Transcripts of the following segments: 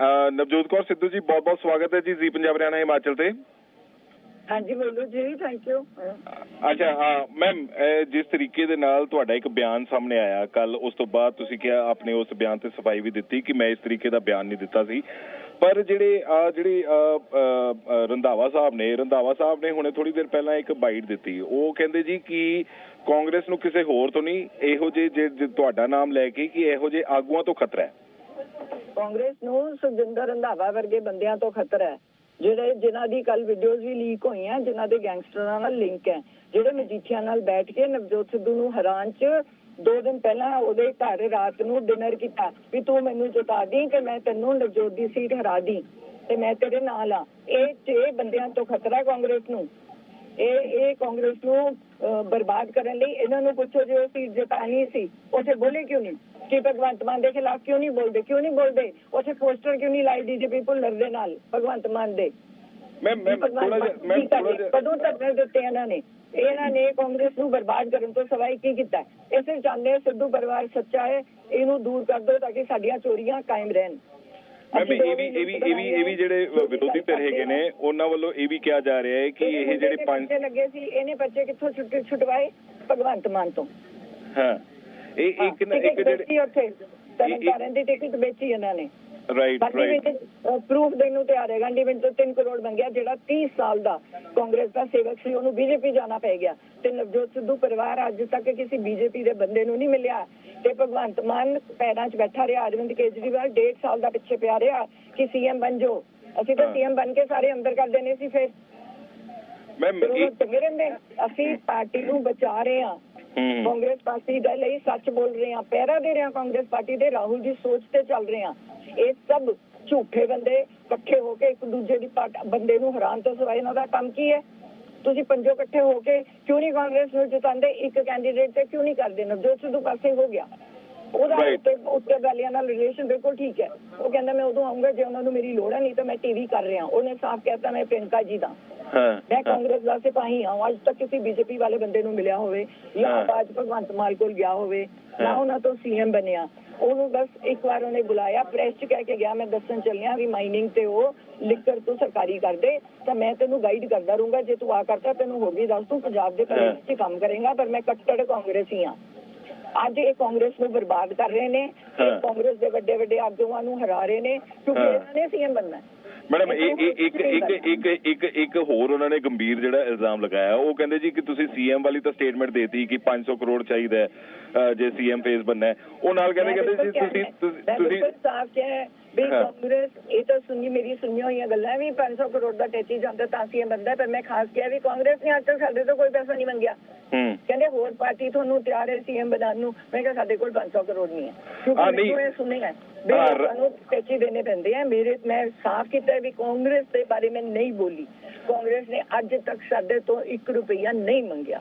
ਨਵਜੋਤ ਕੌਰ ਸਿੱਧੂ ਜੀ ਬਹੁਤ ਬਹੁਤ ਸਵਾਗਤ ਹੈ ਜੀ ਜੀ ਪੰਜਾਬ ਹਰਿਆਣਾ ਹਿਮਾਚਲ ਤੇ। ਹਾਂਜੀ ਬੋਲੋ ਜੀ ਥੈਂਕ ਯੂ ਅੱਛਾ ਹਾਂ ਮੈਮ ਜਿਸ ਤਰੀਕੇ ਦੇ ਨਾਲ ਤੁਹਾਡਾ ਇੱਕ ਬਿਆਨ ਸਾਹਮਣੇ ਆਇਆ ਕੱਲ ਉਸ ਤੋਂ ਬਾਅਦ ਤੁਸੀਂ ਕਿਹਾ ਆਪਣੇ ਉਸ ਬਿਆਨ ਤੇ ਸਫ਼ਾਈ ਵੀ ਦਿੱਤੀ ਕਿ ਮੈਂ ਇਸ ਤਰੀਕੇ ਦਾ ਬਿਆਨ ਨਹੀਂ ਦਿੱਤਾ ਸੀ। ਪਰ ਜਿਹੜੇ ਆ ਜਿਹੜੇ ਰੰਧਾਵਾ ਸਾਹਿਬ ਨੇ ਰੰਧਾਵਾ ਸਾਹਿਬ ਨੇ ਹੁਣੇ ਥੋੜੀ ਦੇਰ ਪਹਿਲਾਂ ਇੱਕ ਬਾਈਟ ਦਿੱਤੀ। ਉਹ ਕਹਿੰਦੇ ਜੀ ਕਿ ਕਾਂਗਰਸ ਨੂੰ ਕਿਸੇ ਹੋਰ ਤੋਂ ਨਹੀਂ ਇਹੋ ਜਿਹੇ ਜੇ ਜੇ ਤੁਹਾਡਾ ਨਾਮ ਲੈ ਕੇ ਕਿ ਇਹੋ ਜਿਹੇ ਆਗੂਆਂ ਤੋਂ ਖਤਰਾ ਹੈ। ਕਾਂਗਰਸ ਨੂੰ ਸੁਖਜਿੰਦਰ ਰੰਧਾਵਾ ਵਰਗੇ ਬੰਦਿਆਂ ਤੋਂ ਖਤਰਾ ਹੈ। ਜਿਹੜੇ ਜਿਨ੍ਹਾਂ ਦੀ ਕੱਲ ਵੀਡੀਓਜ਼ ਵੀ ਲੀਕ ਹੋਈਆਂ, ਜਿਨ੍ਹਾਂ ਦੇ ਗੈਂਗਸਟਰਾਂ ਨਾਲ ਲਿੰਕ ਹੈ। ਜਿਹੜੇ ਮਜੀਠੀਆਂ ਨਾਲ ਬੈਠ ਕੇ ਨਵਜੋਤ ਸਿੱਧੂ ਨੂੰ ਹੈਰਾਨ ਚ ਦੋ ਦਿਨ ਪਹਿਲਾਂ ਉਹਦੇ ਘਰ ਰਾਤ ਨੂੰ ਡਿਨਰ ਕੀਤਾ ਵੀ ਤੂੰ ਮੈਨੂੰ ਜਿਤਾ ਦੀ ਕਿ ਮੈਂ ਤੈਨੂੰ ਨਵਜੋਤ ਦੀ ਸੀਟ ਹਰਾ ਦੀ ਤੇ ਮੈਂ ਤੇਰੇ ਨਾਲ ਆ ਇਹ ਛੇ ਬੰਦਿਆਂ ਤੋਂ ਖਤਰਾ ਕਾਂਗਰਸ ਨੂੰ। ਇਹ ਇਹ ਕਾਂਗਰਸ ਨੂੰ ਬਰਬਾਦ ਕਰਨ ਲਈ ਇਹਨਾਂ ਨੂੰ ਪੁੱਛੋ ਜੇ ਉਹ ਸੀਟ ਜਿਤਾਣੀ ਸੀ। ਉੱਥੇ ਬੋਲੇ ਕਿਉਂ ਨਹੀਂ? ਕਿ ਭਗਵੰਤ ਮਾਨ ਦੇ ਖਿਲਾਫ ਕਿਉਂ ਨਹੀਂ ਬੋਲਦੇ? ਕਿਉਂ ਨਹੀਂ ਬੋਲਦੇ? ਉੱਥੇ ਪੋਸਟਰ ਕਿਉਂ ਨਹੀਂ ਲਾਈ ਡੀਜੀਪੀ ਭੁੱਲਰ ਦੇ ਨਾਲ ਭਗਵੰਤ ਮਾਨ ਦੇ? ਮੈਂ ਮੈਂ ਥੋੜਾ ਜਿਹਾ ਮੈਂ ਥੋੜਾ ਜਿਹਾ ਕਦੋਂ ਤੱਕ ਦਿੱਤੇ ਇਹਨਾਂ ਨੇ? ਇਹਨਾਂ ਨੇ ਕਾਂਗਰਸ ਨੂੰ ਬਰਬਾਦ ਕਰਨ ਤੋਂ ਸਵਾਈ ਕੀ ਕੀਤਾ? ਸਿਰਫ ਚਾਹੁੰਦੇ ਸਿੱਧੂ ਪਰਿਵਾਰ ਸੱਚਾ ਹੈ ਇਹਨੂੰ ਦੂਰ ਕਰ ਦਿਓ ਤਾਂ ਕਿ ਸਾਡੀਆਂ ਚੋਰੀਆਂ ਕਾਇਮ ਰਹਿਣ। ਮੈਂ ਵੀ ਇਹ ਵੀ ਇਹ ਵੀ ਇਹ ਵੀ ਇਹ ਵੀ ਜਿਹੜੇ ਵਿਰੋਧੀ ਧਿਰ ਹੈਗੇ ਨੇ ਉਹਨਾਂ ਵੱਲੋਂ ਇਹ ਵੀ ਕਿਹਾ ਜਾ ਰਿਹਾ ਹੈ ਕਿ ਇਹ ਜਿਹੜੇ ਪੰਜ ਲੱਗੇ ਸੀ? ਇਹਨੇ ਬੱਚੇ ਕਿੱਥੋਂ ਛੁੱਟ ਛੁਟਵਾਏ? ਭਗਵੰਤ ਮਾਨ ਤੋਂ। ਹਾਂ। ਇਹ ਇੱਕ ਨਾ ਇੱਕ ਜਿਹੜੇ ਉੱਥੇ। ਤਰਨਤਾਰਨ ਦੀ ਟਿਕਟ ਵੇਚੀ ਇਹਨਾਂ ਨੇ। ਰਾਈਟ ਰਾਈਟ ਪ੍ਰੂਫ ਦੇਣ ਨੂੰ ਤਿਆਰ ਹੈ ਗਾਂਧੀ ਵਿੱਚ ਤੋਂ 3 ਕਰੋੜ ਮੰਗਿਆ ਜਿਹੜਾ 30 ਸਾਲ ਦਾ ਕਾਂਗਰਸ ਦਾ ਸੇਵਕ ਸੀ ਉਹਨੂੰ ਬੀਜੇਪੀ ਜਾਣਾ ਪੈ ਗਿਆ। ਤੇ ਨਵਜੋਤ ਸਿੱਧੂ ਪਰਿਵਾਰ ਅੱਜ ਤੱਕ ਕਿਸੇ ਬੀਜੇਪੀ ਦੇ ਬੰਦੇ ਨੂੰ ਨਹੀਂ ਮਿਲਿਆ। ਤੇ ਭਗਵੰਤ ਮਾਨ ਪੈਰਾਂ 'ਚ ਬੈਠਾ ਰਿਹਾ ਅਰਵਿੰਦ ਕੇਜਰੀਵਾਲ 1.5 ਸਾਲ ਦਾ ਪਿੱਛੇ ਪਿਆ ਰਿਹਾ ਕਿ ਸੀਐਮ ਬਣ ਜਾਓ। ਅਸੀਂ ਤਾਂ। ਸੀਐਮ ਬਣ ਕੇ ਸਾਰੇ ਅੰਦਰ ਕਰ ਦੇਣੇ ਸੀ ਫਿਰ। ਮੈਂ ਅਸੀਂ ਪਾਰਟੀ ਨੂੰ ਬਚਾ ਰਹੇ ਹੂੰ। ਕਾਂਗਰਸ ਪਾਰਟੀ ਦੇ ਲਈ ਸੱਚ ਬੋਲ ਰਹੇ ਹਾਂ, ਪਹਿਰਾ ਦੇ ਰਹੇ ਹਾਂ ਕਾਂਗਰਸ ਪਾਰਟੀ ਦੇ, ਰਾਹੁਲ ਦੀ ਸੋਚ ਤੇ ਚੱਲ ਰਹੇ ਹਾਂ। ਇਹ ਸਭ ਝੂਠੇ ਬੰਦੇ ਇਕੱਠੇ ਹੋ ਕੇ ਇੱਕ ਦੂਜੇ ਦੀ ਬੰਦੇ ਨੂੰ ਹੈਰਾਨ ਤੋਂ ਸਿਵਾਏ ਇਹਨਾਂ ਦਾ ਕੰਮ ਕੀ ਹੈ? ਤੁਸੀਂ ਪੰਜੋ ਇਕੱਠੇ ਹੋ ਕੇ ਕਿਉਂ ਨਹੀਂ ਕਾਂਗਰਸ ਨੂੰ ਜਿਤਾਉਂਦੇ? ਇੱਕ ਕੈਂਡੀਡੇਟ ਤੇ ਕਿਉਂ ਨਹੀਂ ਕਰਦੇ? ਨਵਜੋਤ ਸਿੱਧੂ ਪਾਸੇ ਹੋ ਗਿਆ। ਉਹਦਾ. ਉੱਤੇ ਉੱਤੇ ਵਾਲਿਆਂ ਨਾਲ ਰਿਲੇਸ਼ਨ ਬਿਲਕੁਲ ਠੀਕ ਹੈ। ਉਹ ਕਹਿੰਦਾ ਮੈਂ ਉਦੋਂ ਆਉਂਗਾ ਜੇ ਉਹਨਾਂ ਨੂੰ ਮੇਰੀ ਲੋੜ ਹੈ ਨਹੀਂ ਤਾਂ ਮੈਂ ਟੀਵੀ ਕਰ ਰਿਹਾ ਉਹਨੇ ਸਾਫ਼ ਕਹਿਤਾ ਮੈਂ ਪ੍ਰਿੰਕਾ ਜੀ ਦਾ। ਹਾਂ ਮੈਂ ਕਾਂਗਰਸ ਦਾ ਸਿਪਾਹੀ ਹਾਂ। ਅੱਜ ਤੱਕ ਕਿਸੇ ਬੀਜੇਪੀ ਵਾਲੇ ਬੰਦੇ ਨੂੰ ਮਿਲਿਆ ਹੋਵੇ ਜਾਂ। ਬਾਜ ਭਗਵੰਤ ਮਾਨ ਕੋਲ ਗਿਆ ਹੋਵੇ ਨਾ। ਉਹਨਾਂ ਤੋਂ ਸੀਐਮ ਬਣਿਆ। ਉਹਨੂੰ ਬਸ ਇੱਕ ਵਾਰ ਉਹਨੇ ਬੁਲਾਇਆ ਪ੍ਰੈਸ 'ਚ ਕਹਿ ਕੇ ਗਿਆ ਮੈਂ ਦੱਸਣ ਚੱਲਿਆ ਵੀ ਮਾਈਨਿੰਗ ਤੇ ਉਹ ਲਿਕਰ ਤੂੰ ਸਰਕਾਰੀ ਕਰ ਦੇ ਤਾਂ ਮੈਂ ਤੈਨੂੰ ਗਾਈਡ ਕਰਦਾ ਰਹੂੰਗਾ। ਜੇ ਤੂੰ ਆ ਕਰਤਾ ਤੈਨੂੰ ਹੋਰ ਵੀ ਦੱਸ ਤੂੰ ਪੰਜਾਬ ਦੇ ਕਾਂਗਰਸ 'ਚ ਕੰਮ ਕਰੇਗਾ ਪਰ ਮੈਂ ਕੱਟੜ ਕਾਂਗਰਸੀ ਹਾਂ। ਅੱਜ ਇਹ ਕਾਂਗਰਸ ਨੂੰ ਬਰਬਾਦ ਕਰ ਰਹੇ ਨੇ। ਇਹ ਕਾਂਗਰਸ ਦੇ ਵੱਡੇ ਵੱਡੇ ਆਗੂਆਂ ਨੂੰ ਹਰਾ ਰਹੇ ਨੇ ਕਿਉਂਕਿ। ਇਹਨਾਂ ਨੇ ਸੀਐਮ ਬਣਨਾ ਹੈ। ਮੈਡਮ ਇੱਕ ਇੱਕ ਇੱਕ ਇੱਕ ਇੱਕ ਹੋਰ ਉਹਨਾਂ ਨੇ ਗੰਭੀਰ ਜਿਹੜਾ ਇਲਜ਼ਾਮ ਲਗਾਇਆ ਉਹ ਕਹਿੰਦੇ ਜੀ ਕਿ ਤੁਸੀਂ ਸੀਐਮ ਵਾਲੀ ਤਾਂ ਸਟੇਟਮੈਂਟ ਦੇਤੀ ਕਿ 500 ਕਰੋੜ ਚਾਹੀਦਾ ਜੇ ਸੀਐਮ ਫੇਸ ਬੰਨਾ ਹੈ ਉਹ ਨਾਲ ਕਹਿੰਦੇ ਕਹਿੰਦੇ ਜੀ ਤੁਸੀਂ ਤੁਸੀਂ ਤੁਸੀਂ ਸਾਫ਼ ਕਿਹਾ ਹੈ ਵੀ। ਕਾਂਗਰਸ ਇਹ ਤਾਂ ਸੁਣੀ ਮੇਰੀ ਸੁਣੀਆਂ ਹੋਈਆਂ ਗੱਲਾਂ ਵੀ 500 ਕਰੋੜ ਦਾ ਟੈਚੀ ਜਾਂਦਾ ਤਾਂ ਸੀਐਮ ਬੰਦਾ ਪਰ ਮੈਂ ਖਾਸ ਕਿਹਾ ਵੀ ਕਾਂਗਰਸ ਨੇ ਅੱਜ ਤੱਕ ਸਾਡੇ ਤੋਂ ਕੋਈ ਪੈਸਾ ਨਹੀਂ ਮੰਗਿਆ। ਕਹਿੰਦੇ ਹੋਰ ਪਾਰਟੀ ਤੁਹਾਨੂੰ ਤਿਆਰ ਹੈ ਸੀਐਮ ਬਣਾਉਣ ਨੂੰ। ਮੈਂ ਕਿਹਾ ਸਾਡੇ ਕੋਲ 500 ਕਰੋੜ ਨਹੀਂ ਹੈ। ਕਿਉਂਕਿ ਇਹ ਸੁਣਿਆ ਹੈ ਵੀ ਲੋਕਾਂ ਨੂੰ ਟੈਚੀ ਦੇਣੇ ਪੈਂਦੇ ਆ। ਮੇਰੇ ਮੈਂ ਸਾਫ਼ ਕੀਤਾ ਵੀ ਕਾਂਗਰਸ ਦੇ ਬਾਰੇ ਮੈਂ ਨਹੀਂ ਬੋਲੀ। ਕਾਂਗਰਸ ਨੇ ਅੱਜ ਤੱਕ ਸਾਡੇ ਤੋਂ 1 ਰੁਪਈਆ ਨਹੀਂ ਮੰਗਿਆ।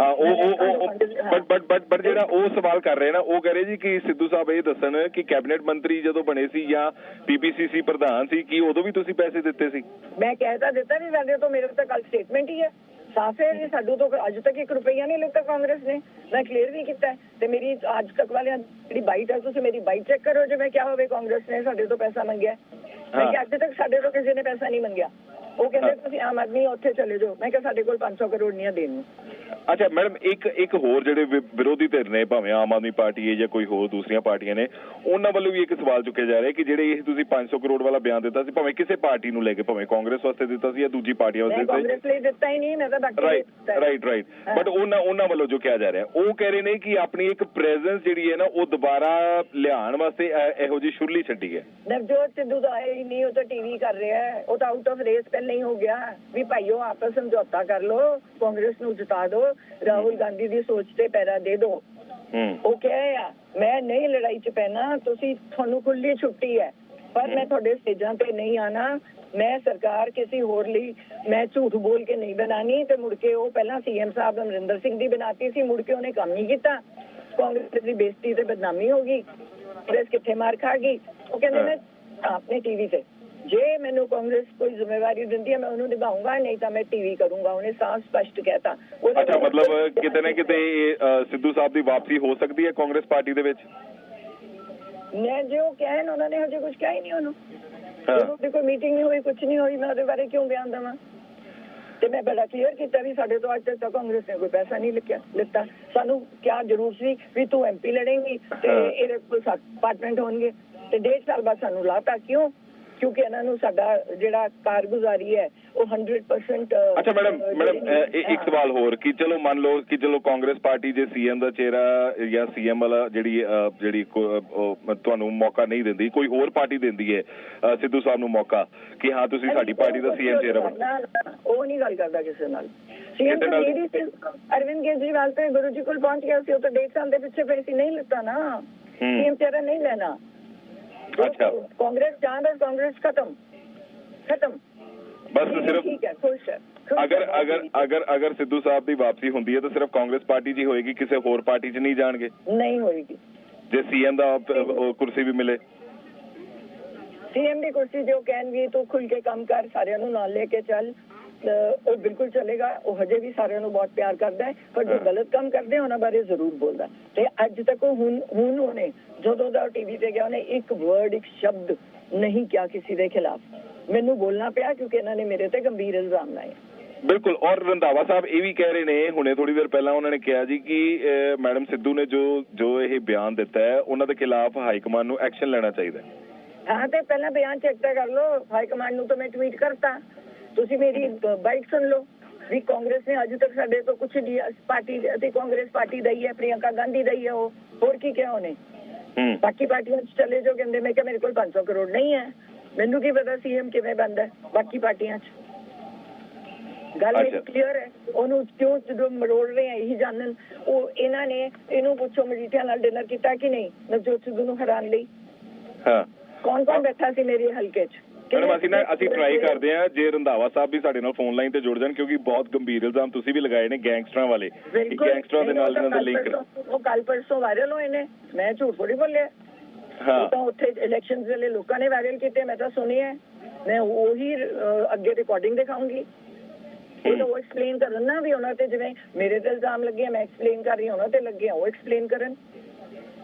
ਉਹ ਉਹ ਉਹ ਬਟ ਬਟ ਬਟ ਬਟ ਜਿਹੜਾ ਉਹ ਸਵਾਲ ਕਰ ਰਹੇ ਨਾ ਉਹ ਕਹ ਰਹੇ ਜੀ ਕਿ ਸਿੱਧੂ ਸਾਹਿਬ ਇਹ ਦੱਸਣ ਕਿ ਕੈਬਨਿਟ ਮੰਤਰੀ ਜਦੋਂ ਬਣੇ ਸੀ ਜਾਂ ਪੀਪੀਸੀਸੀ ਪ੍ਰਧਾਨ ਸੀ ਕੀ ਉਦੋਂ ਵੀ ਤੁਸੀਂ ਪੈਸੇ ਦਿੱਤੇ ਸੀ? ਮੈਂ ਕਹਿ ਤਾਂ ਦਿੱਤਾ ਵੀ ਸਾਡੇ ਤੋਂ ਮੇਰੇ ਤਾਂ ਕੱਲ ਸਟੇਟਮੈਂਟ ਹੀ ਹੈ। ਸਾਫ਼ ਹੈ ਵੀ ਸਾਡੂ ਤੋਂ ਅੱਜ ਤੱਕ 1 ਰੁਪਈਆ ਨਹੀਂ ਲਿੱਤਾ ਕਾਂਗਰਸ ਨੇ। ਮੈਂ ਕਲੀਅਰ ਵੀ ਕੀਤਾ। ਤੇ ਮੇਰੀ ਅੱਜ ਤੱਕ ਵਾਲਿਆਂ ਜਿਹੜੀ ਬਾਈਟ ਹੈ ਤੁਸੀਂ ਮੇਰੀ ਬਾਈਟ ਚੈੱਕ ਕਰੋ ਜੇ ਮੈਂ ਕਿਹਾ ਹੋਵੇ ਕਾਂਗਰਸ ਨੇ ਸਾਡੇ ਤੋਂ ਪੈਸਾ ਮੰਗਿਆ ਮੈਂ ਕਿਹਾ ਅੱਜ ਤੱਕ ਸਾਡੇ ਤੋਂ ਕਿਸੇ ਨੇ ਪੈਸਾ ਨਹੀਂ ਮੰਗਿਆ। ਉਹ ਕਹਿੰਦੇ। ਤੁਸੀਂ ਆਮ ਆਦਮੀ ਉੱਥੇ ਚਲੇ ਜਾਓ ਮੈਂ ਕਿਹਾ ਸਾਡੇ ਕੋਲ 500 ਕਰੋੜ ਨਹੀਂ ਆ ਦੇਣ ਨੂੰ ਅੱਛਾ ਮੈਡਮ ਇੱਕ ਇੱਕ ਹੋਰ ਜਿਹੜੇ ਵਿਰੋਧੀ ਧਿਰ ਨੇ ਭਾਵੇਂ ਆਮ ਆਦਮੀ ਪਾਰਟੀ ਹੈ ਜਾਂ ਕੋਈ ਹੋਰ ਦੂਸਰੀਆਂ ਪਾਰਟੀਆਂ ਨੇ ਉਹਨਾਂ ਵੱਲੋਂ ਵੀ ਇੱਕ ਸਵਾਲ ਚੁੱਕਿਆ ਜਾ ਰਿਹਾ ਕਿ ਜਿਹੜੇ ਇਹ ਤੁਸੀਂ 500 ਕਰੋੜ ਵਾਲਾ ਬਿਆਨ ਦਿੱਤਾ ਸੀ ਭਾਵੇਂ ਕਿਸੇ ਪਾਰਟੀ ਨੂੰ ਲੈ ਕੇ ਭਾਵੇਂ ਕਾਂਗਰਸ ਵਾਸਤੇ ਦਿੱਤਾ ਸੀ ਜਾਂ ਦੂਜੀ ਪਾਰਟੀਆਂ ਵਾਸਤੇ ਦਿੱਤਾ ਕਾਂਗਰਸ ਲਈ ਦਿੱਤਾ ਹੀ ਨਹੀਂ ਮੈਂ ਤਾਂ ਬਾਕੀ ਰਾਈਟ। Right right. ਬਟ ਉਹਨਾਂ ਉਹਨਾਂ ਵੱਲੋਂ ਜੋ ਕਿਹਾ ਜਾ ਰਿਹਾ ਉਹ ਕਹਿ ਰਹੇ ਨੇ ਕਿ ਆਪਣੀ ਇੱਕ ਪ੍ਰੈਜ਼ੈਂਸ ਜਿਹੜੀ ਹੈ ਨਾ ਉਹ ਦੁਬਾਰਾ ਲਿਆਉਣ ਵਾਸਤੇ ਇਹ- ਇਹੋ ਜਿਹੀ ਸ਼ੁਰਲੀ ਛੱਡੀ ਹੈ ਨਵਜੋਤ ਸਿੱਧੂ ਦਾ ਆਇਆ ਹੀ ਨਹੀਂ ਉਹ ਤਾਂ ਟੀਵੀ ਕਰ ਰਿਹਾ ਹੈ ਉਹ ਤਾਂ ਆਊਟ ਆਫ ਰੇਸ ਪਹਿਲਾਂ ਹੀ ਹੋ ਗਿਆ ਵੀ ਭਾਈਓ ਆਪਸ ਸਮਝੌਤਾ ਕਰ ਲਓ ਕਾਂਗਰਸ ਨੂੰ ਜਿਤਾ ਦਿਓ ਰਾਹੁਲ ਗਾਂਧੀ ਦੀ ਸੋਚ ਤੇ ਪੈਰਾ ਦੇ ਦਿਓ ਹੂੰ। ਉਹ ਕਹੇ ਆ ਮੈਂ ਨਹੀਂ ਲੜਾਈ ਚ ਪੈਣਾ ਤੁਸੀਂ ਤੁਹਾਨੂੰ ਖੁੱਲੀ ਛੁੱਟੀ ਹੈ ਪਰ ਮੈਂ ਤੁਹਾਡੇ ਸਟੇਜਾਂ ਤੇ ਨਹੀਂ ਆਣਾ। ਮੈਂ ਸਰਕਾਰ ਕਿਸੇ ਹੋਰ ਲਈ ਮੈਂ ਝੂਠ ਬੋਲ ਕੇ ਨਹੀਂ ਬਣਾਣੀ ਤੇ ਮੁੜ ਕੇ ਉਹ ਪਹਿਲਾਂ ਸੀਐਮ ਸਾਹਿਬ ਅਮਰਿੰਦਰ ਸਿੰਘ ਦੀ ਬਣਾਤੀ ਸੀ ਮੁੜ ਕੇ ਉਹਨੇ ਕੰਮ ਨਹੀਂ ਕੀਤਾ। ਕਾਂਗਰਸ ਦੀ ਬੇਇੱਜ਼ਤੀ ਤੇ ਬਦਨਾਮੀ ਹੋ ਗਈ ਕਾਂਗਰਸ ਕਿੱਥੇ ਮਾਰ ਖਾ ਗਈ? ਉਹ ਕਹਿੰਦੇ ਨੇ ਆਪਣੇ ਟੀਵੀ ਤੇ। ਜੇ ਮੈਨੂੰ ਕਾਂਗਰਸ ਕੋਈ ਜ਼ਿੰਮੇਵਾਰੀ ਦਿੰਦੀ ਹੈ ਮੈਂ ਉਹਨੂੰ ਨਿਭਾਉਂਗਾ ਨਹੀਂ ਤਾਂ ਮੈਂ ਟੀਵੀ ਕਰੂੰਗਾ ਉਹਨੇ ਸਾਫ਼ ਸਪਸ਼ਟ ਕਹਿਤਾ ਉਹਦੇ ਅੱਛਾ ਮਤਲਬ ਕਿਤੇ ਨਾ ਕਿਤੇ ਸਿੱਧੂ ਸਾਹਿਬ ਦੀ ਵਾਪਸੀ ਹੋ ਸਕਦੀ ਹੈ ਕਾਂਗਰਸ ਪਾਰਟੀ ਦੇ ਵਿੱਚ? ਮੈਂ ਜੋ ਕਹਿਣ ਉਹਨਾਂ ਨੇ ਹਜੇ ਕੁਝ ਕਿਹਾ ਹੀ ਨਹੀਂ ਉਹਨੂੰ। ਹਾਂ। ਜਦੋਂ ਦੀ ਕੋਈ ਮੀਟਿੰਗ ਨਹੀਂ ਹੋਈ ਕੁਝ ਨਹੀਂ ਹੋਈ ਮੈਂ ਉਹਦੇ ਬਾਰੇ ਕਿਉਂ ਬਿਆਨ ਦਵਾਂ? ਤੇ ਮੈਂ ਬੜਾ ਕਲੀਅਰ ਕੀਤਾ ਵੀ ਸਾਡੇ ਤੋਂ ਅੱਜ ਤੱਕ ਕਾਂਗਰਸ ਨੇ ਕੋਈ ਪੈਸਾ ਨਹੀਂ ਲਿਖਿਆ ਲਿੱਤਾ ਸਾਨੂੰ ਕਿਆ ਜ਼ਰੂਰ ਸੀ ਵੀ ਤੂੰ ਐਮਪੀ ਲੜੇਂਗੀ ਤੇ। ਇਹਦੇ ਕੋਲ ਸੱਤ ਡਿਪਾਰਟਮੈਂਟ ਹੋਣਗੇ। ਤੇ ਡੇਢ ਸਾਲ ਬਾਅਦ ਸਾਨੂੰ ਲਾਤਾ। ਕਿਉਂ? ਕਿਉਂਕਿ ਇਹਨਾਂ ਨੂੰ ਸਾਡਾ ਜਿਹੜਾ ਕਾਰਗੁਜ਼ਾਰੀ ਹੈ ਉਹ 100% ਅ, ਅੱਛਾ ਮੈਡਮ ਮੈਡਮ ਇੱਕ। ਸਵਾਲ ਹੋਰ ਕਿ ਚਲੋ ਮੰਨ ਲਓ ਕਿ ਚਲੋ ਕਾਂਗਰਸ ਪਾਰਟੀ ਜੇ ਸੀਐਮ ਦਾ ਚਿਹਰਾ ਜਾਂ ਸੀਐਮ ਵਾਲਾ ਜਿਹੜੀ ਜਿਹੜੀ ਤੁਹਾਨੂੰ ਮੌਕਾ ਨਹੀਂ ਦਿੰਦੀ ਕੋਈ ਹੋਰ ਪਾਰਟੀ ਦਿੰਦੀ ਹੈ ਸਿੱਧੂ ਸਾਹਿਬ ਨੂੰ ਮੌਕਾ ਕਿ ਹਾਂ ਤੁਸੀਂ ਸਾਡੀ ਪਾਰਟੀ ਦਾ ਸੀਐਮ ਚਿਹਰਾ ਬਣੋ ਉਹ ਨਹੀਂ ਗੱਲ ਕਰਦਾ ਕਿਸੇ ਨਾਲ। ਸੀਐਮ ਤਾਂ ਮੇਰੀ ਅਰਵਿੰਦ ਕੇਜਰੀਵਾਲ ਤੇ ਗੁਰੂ ਜੀ ਕੋਲ ਪਹੁੰਚ ਗਿਆ ਸੀ ਉਹ ਤਾਂ ਡੇਢ ਸਾਲ ਦੇ ਪਿੱਛੇ ਪਏ ਸੀ ਨਹੀਂ ਲਿੱਤਾ ਨਾ। ਸੀਐਮ ਚਿਹਰਾ ਨਹੀਂ ਲੈਣਾ। ਅੱਛਾ। ਕਾਂਗਰਸ ਚਾਹਦਾ ਕਾਂਗਰਸ ਖਤਮ। ਖਤਮ। ਬਸ ਸਿਰਫ ਠੀਕ ਹੈ ਖੁਸ਼ ਅਗਰ ਅਗਰ। ਅਗਰ ਅਗਰ ਸਿੱਧੂ ਸਾਹਿਬ ਦੀ ਵਾਪਸੀ ਹੁੰਦੀ ਹੈ ਤਾਂ ਸਿਰਫ ਕਾਂਗਰਸ ਪਾਰਟੀ 'ਚ ਹੀ ਹੋਏਗੀ ਕਿਸੇ ਹੋਰ ਪਾਰਟੀ 'ਚ ਨਹੀਂ ਜਾਣਗੇ? ਨਹੀਂ ਹੋਏਗੀ। ਜੇ ਸੀਐਮ ਦਾ ਕੁਰਸੀ ਵੀ ਮਿਲੇ। ਸੀਐਮ ਦੀ ਕੁਰਸੀ ਜੋ ਕਹਿਣਗੇ ਤੂੰ ਖੁੱਲ ਕੇ ਕੰਮ ਕਰ ਸਾਰਿਆਂ ਨੂੰ ਨਾਲ ਲੈ ਕੇ ਚੱਲ। ਉਹ ਬਿਲਕੁਲ ਚੱਲੇਗਾ। ਉਹ ਹਜੇ ਵੀ ਸਾਰਿਆਂ ਨੂੰ ਬਹੁਤ ਪਿਆਰ ਕਰਦਾ ਹੈ ਪਰ ਜੋ। ਗਲਤ ਕੰਮ ਕਰਦੇ ਉਹਨਾਂ ਬਾਰੇ ਜ਼ਰੂਰ ਬੋਲਦਾ ਤੇ ਅੱਜ ਤੱਕ ਉਹ ਹੁਣ ਹੁਣ ਉਹਨੇ ਜਦੋਂ ਦਾ ਟੀਵੀ ਤੇ ਗਿਆ ਉਹਨੇ ਇੱਕ ਵਰਡ ਇੱਕ ਸ਼ਬਦ ਨਹੀਂ ਕਿਹਾ ਕਿਸੇ ਦੇ ਖਿਲਾਫ। ਮੈਨੂੰ ਬੋਲਣਾ ਪਿਆ ਕਿਉਂਕਿ ਇਹਨਾਂ ਨੇ ਮੇਰੇ ਤੇ ਗੰਭੀਰ ਇਲਜ਼ਾਮ ਲਾਏ। ਬਿਲਕੁਲ ਔਰ ਰੰਧਾਵਾ ਸਾਹਿਬ ਇਹ ਵੀ ਕਹਿ ਰਹੇ ਨੇ ਹੁਣੇ ਥੋੜੀ ਦੇਰ ਪਹਿਲਾਂ ਉਹਨਾਂ ਨੇ ਕਿਹਾ ਜੀ ਕਿ ਮੈਡਮ ਸਿੱਧੂ ਨੇ ਜੋ ਜੋ ਇਹ ਬਿਆਨ ਦਿੱਤਾ ਹੈ ਉਹਨਾਂ ਦੇ ਖਿਲਾਫ ਹਾਈ ਕਮਾਂਡ ਨੂੰ ਐਕਸ਼ਨ ਲੈਣਾ ਚਾਹੀਦਾ ਹੈ। ਹਾਂ ਤੇ ਪਹਿਲਾਂ ਬਿਆਨ ਚੈੱਕ ਕਰ ਲਓ ਹਾਈ ਕਮਾਂਡ ਨੂੰ ਤਾਂ ਮੈਂ ਟਵੀਟ ਕਰਤਾ। ਤੁਸੀਂ ਮੇਰੀ ਬਾਈਟ ਸੁਣ ਲਓ। ਵੀ ਕਾਂਗਰਸ ਨੇ ਅੱਜ ਤੱਕ ਸਾਡੇ ਤੋਂ ਕੁਝ ਪਾਰਟੀ ਅਤੇ ਕਾਂਗਰਸ ਪਾਰਟੀ ਦਈ ਹੈ ਪ੍ਰਿਯੰਕਾ ਗਾਂਧੀ ਦਈ ਹੈ ਉਹ। ਹੋਰ ਕੀ ਕਿਹਾ ਉਹਨੇ? ਹੂੰ। ਬਾਕੀ ਪਾਰਟੀਆਂ 'ਚ ਚਲੇ ਜੋ ਕਹਿੰਦੇ ਮੈਂ ਕਿਹਾ ਮੇਰੇ ਕੋਲ 500 ਕਰੋੜ ਨਹੀਂ ਹੈ। ਮੈਨੂੰ ਕੀ ਪਤਾ ਸੀਐਮ ਕਿਵੇਂ ਬਣਦਾ ਹੈ ਬਾਕੀ ਪਾਰਟੀਆਂ 'ਚ। ਗੱਲ ਇਹ। ਕਲੀਅਰ ਹੈ ਉਹਨੂੰ ਕਿਉਂ ਜਦੋਂ ਮਰੋੜ ਰਹੇ ਆ ਇਹੀ ਜਾਣਨ ਉਹ ਇਹਨਾਂ ਨੇ ਇਹਨੂੰ ਪੁੱਛੋ ਮਜੀਠੀਆ ਨਾਲ ਡਿਨਰ ਕੀਤਾ ਕਿ ਨਹੀਂ ਨਵਜੋਤ ਸਿੱਧੂ ਨੂੰ ਹਰਾਉਣ ਲਈ? ਹਾਂ। ਕੌਣ ਕੌਣ ਬੈਠਾ ਸੀ ਮੇਰੇ ਹਲਕੇ 'ਚ? ਮੈਡਮ ਅਸੀਂ ਨਾ ਅਸੀਂ ਟਰਾਈ ਕਰਦੇ ਹਾਂ ਜੇ ਰੰਧਾਵਾ ਸਾਹਿਬ ਵੀ ਸਾਡੇ ਨਾਲ ਫੋਨ ਲਾਈਨ ਤੇ ਜੁੜ ਜਾਣ ਕਿਉਂਕਿ ਬਹੁਤ ਗੰਭੀਰ ਇਲਜ਼ਾਮ ਤੁਸੀਂ ਵੀ ਲਗਾਏ ਨੇ ਗੈਂਗਸਟਰਾਂ ਵਾਲੇ। ਗੈਂਗਸਟਰਾਂ ਦੇ ਨਾਲ ਇਹਨਾਂ ਦਾ ਲਿੰਕ ਉਹ ਕੱਲ ਪਰਸੋਂ ਵਾਇਰਲ ਹੋਏ ਨੇ। ਮੈਂ ਝੂਠ ਥੋੜੀ ਬੋਲਿਆ। ਹਾਂ। ਤਾਂ ਉੱਥੇ ਇਲੈਕਸ਼ਨਸ ਵੇਲੇ ਲੋਕਾਂ ਨੇ ਵਾਇਰਲ ਕੀਤੇ ਮੈਂ ਤਾਂ ਸੁਣਿਆ ਮੈਂ ਉਹੀ ਅੱਗੇ ਰਿਕਾਰਡਿੰਗ ਦਿਖਾਉਂਗੀ। ਉਹ ਉਹ ਐਕਸਪਲੇਨ ਕਰਨ ਨਾ ਵੀ ਉਹਨਾਂ ਤੇ ਜਿਵੇਂ ਮੇਰੇ ਤੇ ਇਲਜ਼ਾਮ ਲੱਗੇ ਆ, ਮੈਂ ਐਕਸਪਲੇਨ ਕਰ ਰਹੀ ਹਾਂ ਉਹਨਾਂ ਤੇ ਲੱਗੇ ਆ, ਉਹ ਐਕਸਪਲੇਨ ਕਰਨ।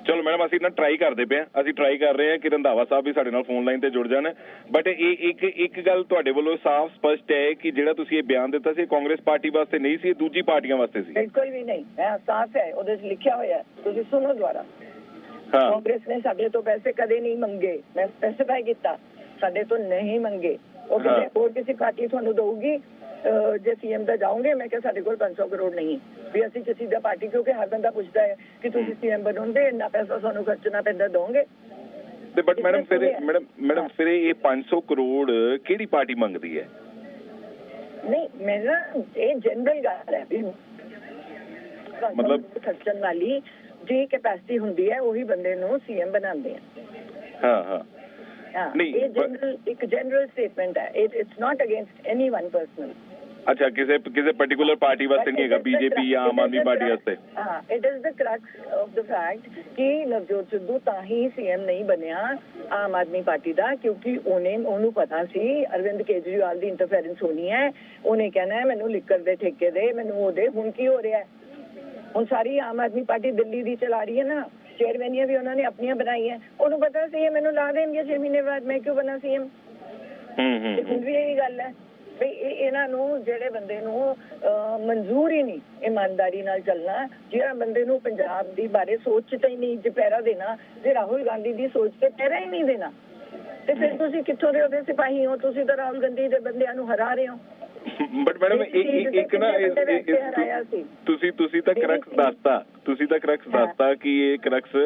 ਚਲੋ ਮੈਡਮ ਅਸੀਂ ਨਾ ਟਰਾਈ ਕਰਦੇ ਪਏ ਹਾਂ। ਅਸੀਂ ਟਰਾਈ ਕਰ ਰਹੇ ਹਾਂ ਕਿ ਰੰਧਾਵਾ ਸਾਹਿਬ ਵੀ ਸਾਡੇ ਨਾਲ ਫੋਨ ਲਾਈਨ ਤੇ ਜੁੜ ਜਾਣ। ਬਟ ਇਹ ਇੱਕ ਇੱਕ ਗੱਲ ਤੁਹਾਡੇ ਵੱਲੋਂ ਸਾਫ਼ ਸਪਸ਼ਟ ਹੈ ਕਿ ਜਿਹੜਾ ਤੁਸੀਂ ਇਹ ਬਿਆਨ ਦਿੱਤਾ ਸੀ ਕਾਂਗਰਸ ਪਾਰਟੀ ਵਾਸਤੇ ਨਹੀਂ ਸੀ ਇਹ ਦੂਜੀ ਪਾਰਟੀਆਂ ਵਾਸਤੇ ਸੀ। ਬਿਲਕੁਲ ਵੀ ਨਹੀਂ। ਮੈਂ ਸਾਫ਼ ਹੈ ਉਹਦੇ 'ਚ ਲਿਖਿਆ ਹੋਇਆ ਤੁਸੀਂ ਸੁਣੋ ਦੁਆਰਾ ਹਾਂ। ਕਾਂਗਰਸ ਨੇ ਸਾਡੇ ਤੋਂ ਪੈਸੇ ਕਦੇ ਨਹੀਂ ਮੰਗੇ। ਮੈਂ ਸਪੈਸੀਫਾਈ ਕੀਤਾ ਸਾਡੇ ਤੋਂ ਨਹੀਂ ਮੰਗੇ। ਉਹ ਕਹਿੰਦੇ। ਹੋਰ ਕਿਸੇ ਪਾਰਟੀ ਤੁਹਾਨੂੰ ਦਊਗੀ ਜੇ ਸੀਐਮ ਦਾ ਜਾਓਗੇ ਮੈਂ ਕਿਹਾ ਸਾਡੇ ਕੋਲ 500 ਕਰੋੜ ਨਹੀਂ ਵੀ ਅਸੀਂ ਕਿਸੇ ਦਾ ਪਾਰਟੀ ਕਿਉਂਕਿ ਹਰ ਬੰਦਾ ਪੁੱਛਦਾ ਹੈ ਕਿ ਤੁਸੀਂ ਸੀਐਮ ਬਣੋਗੇ ਇੰਨਾ ਪੈਸਾ ਤੁਹਾਨੂੰ ਖਰਚਣਾ ਪੈਂਦਾ ਦੋਗੇ। ਤੇ ਬਟ ਮੈਡਮ ਫਿਰ। ਮੈਡਮ ਮੈਡਮ ਫਿਰ ਇਹ 500 ਕਰੋੜ ਕਿਹੜੀ ਪਾਰਟੀ ਮੰਗਦੀ ਹੈ? ਨਹੀਂ ਮੈਂ ਨਾ ਇਹ ਜਨਰਲ ਗੱਲ ਹੈ ਵੀ ਮਤਲਬ- ਖਰਚਣ ਵਾਲੀ ਜੀ ਕੈਪੈਸਿਟੀ ਹੁੰਦੀ ਹੈ ਉਹੀ ਬੰਦੇ ਨੂੰ ਸੀਐਮ ਬਣਾਉਂਦੇ ਆ। ਹਾਂ ਹਾਂ। ਨਹੀਂ, ਇਹ but- ਜਨਰਲ ਇੱਕ ਜਨਰਲ ਸਟੇਟਮੈਂਟ ਹੈ। It it's not against anyone personal ਅੱਛਾ ਕਿਸੇ ਕਿਸੇ ਪਾਰਟਿਕੂਲਰ ਪਾਰਟੀ ਵਾਸਤੇ ਨਹੀਂ ਹੈਗਾ ਬੀਜੇਪੀ ਜਾਂ ਆਮ ਆਦਮੀ ਪਾਰਟੀ ਵਾਸਤੇ? ਹਾਂ it is the crux of the fact ਕਿ ਨਵਜੋਤ ਸਿੱਧੂ ਤਾਂ ਹੀ ਸੀਐਮ ਨਹੀਂ ਬਣਿਆ ਆਮ ਆਦਮੀ ਪਾਰਟੀ ਦਾ ਕਿਉਂਕਿ ਉਹਨੇ ਉਹਨੂੰ ਪਤਾ ਸੀ ਅਰਵਿੰਦ ਕੇਜਰੀਵਾਲ ਦੀ ਇੰਟਰਫੇਰੈਂਸ ਹੋਣੀ ਹੈ। ਉਹਨੇ ਕਹਿਣਾ ਮੈਨੂੰ ਲਿਕਰ ਦੇ ਠੇਕੇ ਦੇ ਮੈਨੂੰ ਉਹਦੇ ਹੁਣ ਕੀ ਹੋ ਰਿਹਾ ਹੁਣ ਸਾਰੀ ਆਮ ਆਦਮੀ ਪਾਰਟੀ ਦਿੱਲੀ ਦੀ ਚਲਾ ਰਹੀ ਹੈ ਨਾ। ਚੇਅਰਮੈਨੀਆਂ ਵੀ ਉਹਨਾਂ ਨੇ ਆਪਣੀਆਂ ਬਣਾਈਆਂ। ਉਹਨੂੰ ਪਤਾ ਸੀ ਇਹ ਮੈਨੂੰ ਲਾ ਦੇਣਗੇ 6 ਮਹੀਨੇ ਬਾਅਦ ਮੈਂ ਕਿਉਂ ਬਣਾ ਸੀਐਮ ਹੂੰ ਹੂੰ ਹੁਣ ਵੀ ਇਹੀ ਗੱਲ ਹੈ। ਵੀ ਇਹਨਾਂ ਨੂੰ ਜਿਹੜੇ ਬੰਦੇ ਨੂੰ ਅਹ, ਮਨਜ਼ੂਰ ਹੀ ਨਹੀਂ ਇਮਾਨਦਾਰੀ ਨਾਲ ਚੱਲਣਾ ਜਿਹੜਾ ਬੰਦੇ ਨੂੰ ਪੰਜਾਬ ਦੀ ਬਾਰੇ ਸੋਚ ਤਾਂ ਹੀ ਨਹੀਂ ਜਪੈਰਾ ਦੇਣਾ ਜੇ ਰਾਹੁਲ ਗਾਂਧੀ ਦੀ ਸੋਚ ਤੇ ਪਹਿਰਾ ਹੀ ਨਹੀਂ ਦੇਣਾ। ਤੇ ਫਿਰ ਤੁਸੀਂ ਕਿੱਥੋਂ ਦੇ ਉਹਦੇ ਸਿਪਾਹੀ ਹੋ? ਤੁਸੀਂ ਤਾਂ ਰਾਹੁਲ ਗਾਂਧੀ ਦੇ ਬੰਦਿਆਂ ਨੂੰ ਹਰਾ ਰਹੇ ਹੋ। ਬਟ ਮੈਡਮ ਇੱਕ ਨਾ? ਤੁਸੀਂ ਤੁਸੀਂ ਤਾਂ ਕਰਕਸ ਦੱਸਤਾ। ਤੁਸੀਂ ਤਾਂ ਕਰਕਸ। ਦੱਸਤਾ ਕਿ ਇਹ ਕਰਕਸ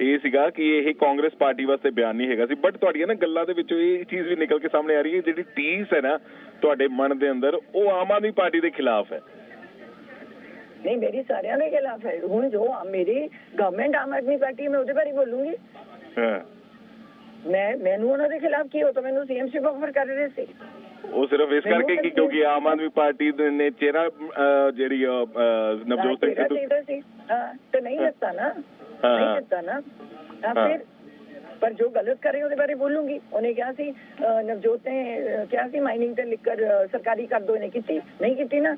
ਇਹ ਸੀਗਾ ਕਿ ਇਹ ਕਾਂਗਰਸ ਪਾਰਟੀ ਵਾਸਤੇ ਬਿਆਨ ਨਹੀਂ ਹੈਗਾ ਸੀ। ਬਟ ਤੁਹਾਡੀਆਂ ਨਾ ਗੱਲਾਂ ਦੇ ਵਿੱਚੋਂ ਇਹ ਚੀਜ਼ ਵੀ ਨਿਕਲ ਕੇ ਸਾਹਮਣੇ ਆ ਰਹੀ ਹੈ ਜਿਹੜੀ ਟੀਸ ਹੈ ਨਾ ਤੁਹਾਡੇ ਮਨ ਦੇ ਅੰਦਰ ਉਹ ਆਮ ਆਦਮੀ ਪਾਰਟੀ ਦੇ ਖਿਲਾਫ ਹੈ। ਨਹੀਂ ਮੇਰੀ ਸਾਰਿਆਂ ਦੇ ਖਿਲਾਫ ਹੈ। ਹੁਣ ਜੋ ਮੇਰੀ ਗਵਰਨਮੈਂਟ ਆਮ ਆਦਮੀ ਪਾਰਟੀ ਮੈਂ ਉਹਦੇ ਬਾਰੇ ਬੋਲੂੰਗੀ। ਹਾਂ। ਮੈਂ ਮੈਨੂੰ ਉਹਨਾਂ ਦੇ ਖਿਲਾਫ ਕੀ ਹੋ ਤਾਂ ਮੈਨੂੰ ਸੀਐਮਸ਼ਿਪ ਆਫਰ ਕਰ ਰਹੇ ਸੀ। ਉਹ ਸਿਰਫ ਇਸ ਕਰਕੇ ਕਿ ਤਾਂ ਕਿਉਂਕਿ ਆਮ ਆਦਮੀ ਪਾਰਟੀ ਨੇ ਚਿਹਰਾ ਜਿਹੜੀ ਨਵਜੋਤ ਸਿੰਘ ਸਿੱਧੂ ਤੇ ਨਹੀਂ। ਦਿੱਤਾ ਨਾ। ਹਾਂ। ਨਹੀਂ ਦਿੱਤਾ ਨਾ। ਤਾਂ। ਫਿਰ ਪਰ ਜੋ ਗਲਤ ਕਰੇ ਉਹਦੇ ਬਾਰੇ ਬੋਲੂੰਗੀ। ਉਹਨੇ ਕਿਹਾ ਸੀ ਨਵਜੋਤ ਨੇ ਕਿਹਾ ਸੀ ਮਾਈਨਿੰਗ ਤੇ ਲਿਖ ਕਰ ਅਹ, ਸਰਕਾਰੀ ਕਰ ਦੋ ਇਹਨੇ ਕੀਤੀ। ਨਹੀਂ ਕੀਤੀ ਨਾ।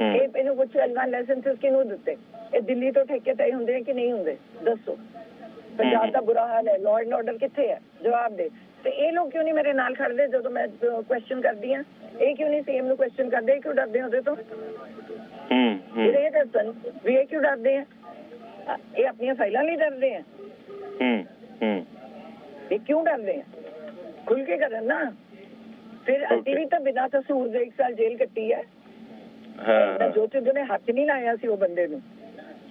ਇਹ ਇਹਨੂੰ ਕੁਝ ਐਲਵਾਨ ਲਾਇਸੈਂਸਸ ਕਿਹਨੂੰ ਦਿੱਤੇ? ਇਹ ਦਿੱਲੀ ਤੋਂ ਠੇਕੇ ਤय ਹੁੰਦੇ ਆ ਕਿ ਨਹੀਂ ਹੁੰਦੇ? ਦੱਸੋ। ਪੰਜਾਬ ਦਾ ਬੁਰਾ ਹਾਲ ਹੈ। ਲਾਅ ਐਂਡ ਆਰਡਰ ਕਿੱਥੇ ਹੈ? ਜਵਾਬ ਦੇ। ਤੇ ਇਹ ਲੋਕ ਕਿਉਂ ਨਹੀਂ ਮੇਰੇ ਨਾਲ ਖੜਦੇ ਜਦੋਂ ਮੈਂ ਕੁਐਸਚਨ ਕਰਦੀ ਆ ਇਹ ਕਿਉਂ ਨਹੀਂ ਸੀਐਮ ਨੂੰ ਕੁਐਸਚਨ ਕਰਦੇ? ਕਿਉਂ ਡਰਦੇ ਉਹਦੇ ਤੋਂ? ਹੂੰ ਹੂੰ। ਇਹ ਦੱਸਣ ਵੀ ਇਹ ਕਿਉਂ ਡਰਦੇ ਆ? ਇਹ ਆਪਣੀਆਂ ਫਾਈਲਾਂ ਲਈ ਡਰਦੇ ਆ? ਹੂੰ ਹੂੰ। ਇਹ ਕਿਉਂ ਡਰਦੇ ਆ? ਖੁੱਲ ਕੇ ਕਰਨ ਨਾ। ਫਿਰ. ਅਸੀਂ ਵੀ ਤਾਂ ਬਿਨਾਂ ਕਸੂਰ ਦੇ ਇੱਕ ਸਾਲ ਜੇਲ੍ਹ ਕੱਟੀ ਹੈ। ਹਾਂ ਜੋ ਤੇ ਨੇ ਹੱਥ ਨਹੀਂ ਲਾਇਆ ਸੀ ਉਹ ਬੰਦੇ ਨੂੰ।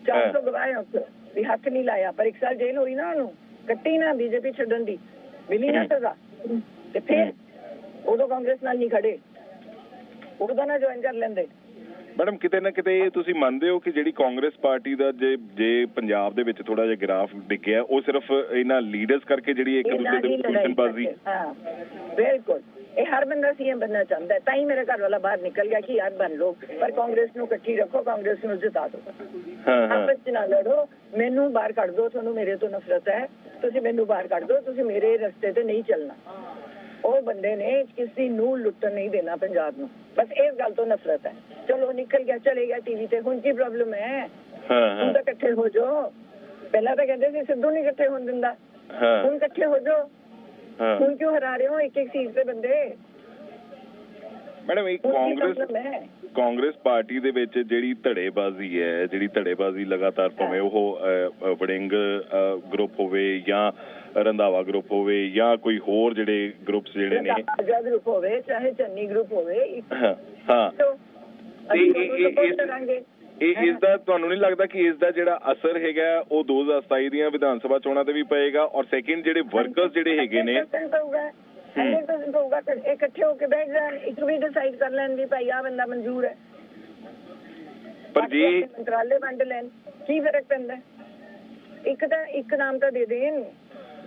400 ਗਵਾਹ ਆ ਉੱਥੇ ਵੀ ਹੱਥ ਨਹੀਂ ਲਾਇਆ ਪਰ ਇੱਕ ਸਾਲ ਜੇਲ੍ਹ ਹੋਈ ਨਾ ਉਹਨੂੰ। ਕੱਟੀ ਨਾ ਬੀਜੇਪੀ ਛੱਡਣ ਦੀ। ਮਿਲੀ ਨਾ ਸਜ਼ਾ ਤੇ ਫਿਰ ਉਦੋਂ ਕਾਂਗਰਸ ਨਾਲ ਨਹੀਂ ਖੜੇ ਉਹਦਾ ਨਾ ਜੁਆਇਨ ਕਰ ਲੈਂਦੇ ਮੈਡਮ ਕਿਤੇ ਨਾ ਕਿਤੇ ਤੁਸੀਂ ਮੰਨਦੇ ਹੋ ਕਿ ਜਿਹੜੀ ਕਾਂਗਰਸ ਪਾਰਟੀ ਦਾ ਜੇ ਜੇ ਪੰਜਾਬ ਦੇ ਵਿੱਚ ਥੋੜਾ ਜਿਹਾ ਗ੍ਰਾਫ ਡਿੱਗਿਆ ਉਹ ਸਿਰਫ ਇਹਨਾਂ ਲੀਡਰਸ ਕਰਕੇ ਜਿਹੜੀ ਇੱਕ ਦੂਜੇ ਦੀ। ਹਾਂ ਬਿਲਕੁਲ। ਇਹ ਹਰ ਬੰਦਾ ਸੀਐਮ ਬਣਨਾ ਚਾਹੁੰਦਾ ਤਾਂ ਹੀ ਮੇਰਾ ਘਰ ਵਾਲਾ ਬਾਹਰ ਨਿਕਲ ਗਿਆ ਕਿ ਯਾਰ ਬਣ ਲੋ ਪਰ ਕਾਂਗਰਸ ਨੂੰ ਇਕੱਠੀ ਰੱਖੋ ਕਾਂਗਰਸ ਨੂੰ ਜਿਤਾ ਦਿਓ। ਆਪਸ ਚ ਨਾ ਲੜੋ। ਮੈਨੂੰ ਬਾਹਰ ਕੱਢ ਦਿਓ ਤੁਹਾਨੂੰ ਮੇਰੇ ਤੋਂ ਨਫ਼ਰਤ ਹੈ। ਤੁਸੀਂ ਮੈਨੂੰ ਬਾਹਰ ਕੱਢ ਦਿਓ ਤੁਸੀਂ ਮੇਰੇ ਰਸਤੇ ਤੇ ਨਹੀਂ ਚੱਲਣਾ। ਉਹ ਬੰਦੇ ਨੇ ਕਿਸੇ ਨੂੰ ਲੁੱਟਣ ਨਹੀਂ ਦੇਣਾ ਪੰਜਾਬ ਨੂੰ। ਬਸ ਇਸ ਗੱਲ ਤੋਂ ਨਫ਼ਰਤ ਹੈ। ਚਲੋ ਨਿਕਲ ਗਿਆ ਚਲੇ ਗਿਆ ਟੀਵੀ ਤੇ। ਹੁਣ ਕੀ ਪ੍ਰੋਬਲਮ ਹੈ? ਹਾਂ ਤਾਂ ਇਕੱਠੇ ਹੋ ਜਾਓ। ਪਹਿਲਾਂ ਤਾਂ ਕਹਿੰਦੇ ਸੀ ਸਿੱਧੂ ਨਹੀਂ ਇਕੱਠੇ ਹੋਣ ਦਿੰਦਾ। ਹਾਂ। ਹੁਣ ਇਕੱਠੇ ਹੋ ਜਾਓ। ਹਾਂ। ਹੁਣ ਕਿਉਂ ਹਰਾ ਰਹੇ ਹੋ? ਇੱਕ ਇੱਕ ਸੀਟ ਤੇ ਬੰਦੇ? ਮੈਡਮ ਕੀ ਕਾਂਗਰਸ ਕਾਂਗਰਸ ਪਾਰਟੀ ਦੇ ਵਿੱਚ ਜਿਹੜੀ ਧੜੇਬਾਜ਼ੀ ਹੈ ਜਿਹੜੀ ਧੜੇਬਾਜ਼ੀ ਲਗਾਤਾਰ ਭਾਵੇਂ ਉਹ ਵੜਿੰਗ ਗਰੁੱਪ ਹੋਵੇ ਜਾਂ ਰੰਧਾਵਾ ਗਰੁੱਪ ਹੋਵੇ ਜਾਂ ਕੋਈ ਹੋਰ ਜਿਹੜੇ ਗਰੁੱਪਸ ਜਿਹੜੇ ਨੇ ਗਰੁੱਪ ਹੋਵੇ ਚਾਹੇ ਚੰਨੀ ਗਰੁੱਪ ਹੋਵੇ ਹਾਂ ਹਾਂ। ਤੋਂ ਇਹ- ਇਹ- ਇਹ ਇਸ ਦਾ ਤੁਹਾਨੂੰ ਨਹੀਂ ਲੱਗਦਾ ਕਿ ਇਸ ਦਾ ਜਿਹੜਾ ਅਸਰ ਹੈਗਾ ਉਹ 2027 ਦੀਆਂ ਵਿਧਾਨ ਸਭਾ ਚੋਣਾਂ ਤੇ ਵੀ ਪਏਗਾ ਔਰ ਸੈਕਿੰਡ ਜਿਹੜੇ ਵਰਕਰਸ ਜਿਹੜੇ ਹੈਗੇ ਨੇ 100% ਹੋਊਗਾ 100% ਹੋਊਗਾ ਕਿ ਇਹ ਇਕੱਠੇ ਹੋ ਕੇ ਬੈਠ ਜਾਣ ਇੱਕ ਵੀ ਡਿਸਾਈਡ ਕਰ ਲੈਣ ਵੀ ਭਾਈ ਆ ਬੰਦਾ ਮਨਜ਼ੂਰ ਹੈ। ਪਰ ਜੇ ਮੰਤਰਾਲੇ ਵੰਡ ਲੈਣ ਕੀ ਫ਼ਰਕ ਪੈਂਦਾ? ਇੱਕ ਤਾਂ ਇੱਕ ਨਾਮ ਤਾਂ ਦੇ ਦੇਣ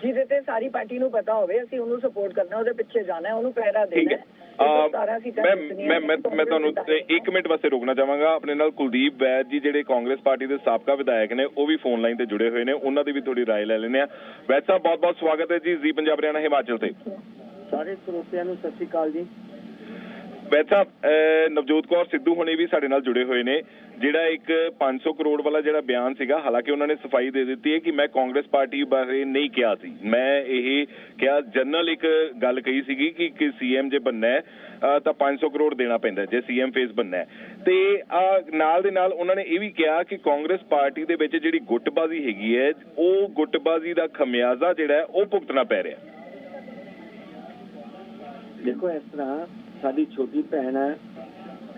ਜਿਹਦੇ ਤੇ ਸਾਰੀ ਪਾਰਟੀ ਨੂੰ ਪਤਾ ਹੋਵੇ ਅਸੀਂ ਉਹਨੂੰ ਸਪੋਰਟ ਕਰਨਾ ਉਹਦੇ ਪਿੱਛੇ ਜਾਣਾ ਉਹਨੂੰ ਪਹਿਰਾ ਦੇਣਾ। ਮੈਂ ਮੈਂ ਮੈਂ ਤੁਹਾਨੂੰ ਇੱਕ ਮਿੰਟ ਵਾਸਤੇ ਰੋਕਣਾ ਚਾਹਾਂਗਾ। ਆਪਣੇ ਨਾਲ ਕੁਲਦੀਪ ਵੈਦ ਜੀ ਜਿਹੜੇ ਕਾਂਗਰਸ ਪਾਰਟੀ ਦੇ ਸਾਬਕਾ ਵਿਧਾਇਕ ਨੇ ਉਹ ਵੀ ਫੋਨ ਲਾਈਨ ਤੇ ਜੁੜੇ ਹੋਏ ਨੇ। ਉਹਨਾਂ ਦੀ ਵੀ ਥੋੜੀ ਰਾਏ ਲੈ ਲੈਂਦੇ ਆ ਵੈਦ ਸਾਹਿਬ ਬਹੁਤ ਬਹੁਤ ਸਵਾਗਤ ਹੈ ਜੀ ਜੀ ਪੰਜਾਬ ਹਰਿਆਣਾ ਹਿਮਾਚਲ ਤੇ। ਸਾਰੇ ਸਰੋਤਿਆਂ ਨੂੰ ਸਤਿ ਸ਼੍ਰੀ ਅਕਾਲ ਜੀ। ਵੈਸਾ ਨਵਜੋਤ ਕੌਰ ਸਿੱਧੂ ਹੁਣੇ ਵੀ ਸਾਡੇ ਨਾਲ ਜੁੜੇ ਹੋਏ ਨੇ ਜਿਹੜਾ ਇੱਕ 500 ਕਰੋੜ ਵਾਲਾ ਜਿਹੜਾ ਬਿਆਨ ਸੀਗਾ ਹਾਲਾਂਕਿ ਉਹਨਾਂ ਨੇ ਸਫ਼ਾਈ ਦੇ ਦਿੱਤੀ ਹੈ ਕਿ ਮੈਂ ਕਾਂਗਰਸ ਪਾਰਟੀ ਬਾਰੇ ਨਹੀਂ ਕਿਹਾ ਸੀ। ਮੈਂ ਇਹ ਕਿਹਾ ਜਨਰਲ ਇੱਕ ਗੱਲ ਕਹੀ ਸੀਗੀ ਕਿ ਕਿ ਸੀਐਮ ਜੇ ਬੰਨਾ ਹੈ ਤਾਂ 500 ਕਰੋੜ ਦੇਣਾ ਪੈਂਦਾ ਹੈ ਜੇ ਸੀਐਮ ਫੇਸ ਬੰਨਾ ਹੈ ਤੇ ਆਹ, ਨਾਲ ਦੇ ਨਾਲ ਉਹਨਾਂ ਨੇ ਇਹ ਵੀ ਕਿਹਾ ਕਿ ਕਾਂਗਰਸ ਪਾਰਟੀ ਦੇ ਵਿੱਚ ਜਿਹੜੀ ਗੁੱਟਬਾਜ਼ੀ ਹੈਗੀ ਹੈ ਉਹ ਗੁੱਟਬਾਜ਼ੀ ਦਾ ਖਮਿਆਜ਼ਾ ਜਿਹੜਾ ਉਹ ਭੁਗਤਣਾ ਪੈ ਰਿਹਾ ਦੇਖੋ ਇਸ ਤਰ੍ਹਾਂ ਸਾਡੀ ਛੋਟੀ ਭੈਣ ਹੈ।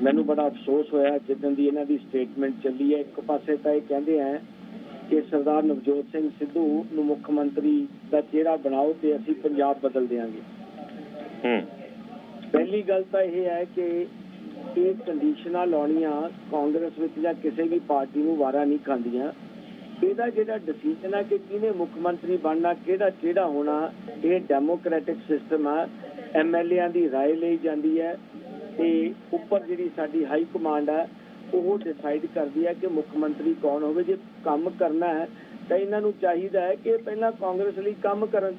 ਮੈਨੂੰ ਬੜਾ ਅਫਸੋਸ ਹੋਇਆ ਜਿੱਦਣ ਦੀ ਇਹਨਾਂ ਦੀ ਸਟੇਟਮੈਂਟ ਚੱਲੀ ਹੈ। ਇੱਕ ਪਾਸੇ ਤਾਂ ਇਹ ਕਹਿੰਦੇ ਆ ਕਿ ਸਰਦਾਰ ਨਵਜੋਤ ਸਿੰਘ ਸਿੱਧੂ ਨੂੰ ਮੁੱਖ ਮੰਤਰੀ ਦਾ ਚਿਹਰਾ ਬਣਾਓ ਤੇ ਅਸੀਂ ਪੰਜਾਬ ਬਦਲ ਦੇਵਾਂਗੇ ਹੂੰ। ਪਹਿਲੀ ਗੱਲ ਤਾਂ ਇਹ ਹੈ ਕਿ ਇਹ ਕੰਡੀਸ਼ਨਾਂ ਲਾਉਣੀਆਂ ਕਾਂਗਰਸ ਵਿੱਚ ਜਾਂ ਕਿਸੇ ਵੀ ਪਾਰਟੀ ਨੂੰ ਵਾਰਾ ਨਹੀਂ ਖਾਂਦੀਆਂ। ਇਹਦਾ ਜਿਹੜਾ ਡਿਸੀਜਨ ਹੈ ਕਿ ਕਿਹਨੇ ਮੁੱਖ ਮੰਤਰੀ ਬਣਨਾ ਕਿਹੜਾ ਚਿਹਰਾ ਹੋਣਾ ਇਹ ਡੈਮੋਕ੍ਰੈਟਿਕ ਸਿਸਟਮ ਹੈ ਐਮਐਲਏਆਂ ਦੀ رائے ਲਈ ਜਾਂਦੀ ਹੈ ਤੇ ਉੱਪਰ ਜਿਹੜੀ ਸਾਡੀ ਹਾਈ ਕਮਾਂਡ ਹੈ ਉਹ ਡਿਸਾਈਡ ਕਰਦੀ ਹੈ ਕਿ ਮੁੱਖ ਮੰਤਰੀ ਕੌਣ ਹੋਵੇ ਜੇ ਕੰਮ ਕਰਨਾ ਹੈ ਤਾਂ ਇਹਨਾਂ ਨੂੰ ਚਾਹੀਦਾ ਹੈ ਕਿ ਇਹ ਪਹਿਲਾਂ ਕਾਂਗਰਸ ਲਈ ਕੰਮ ਕਰਨ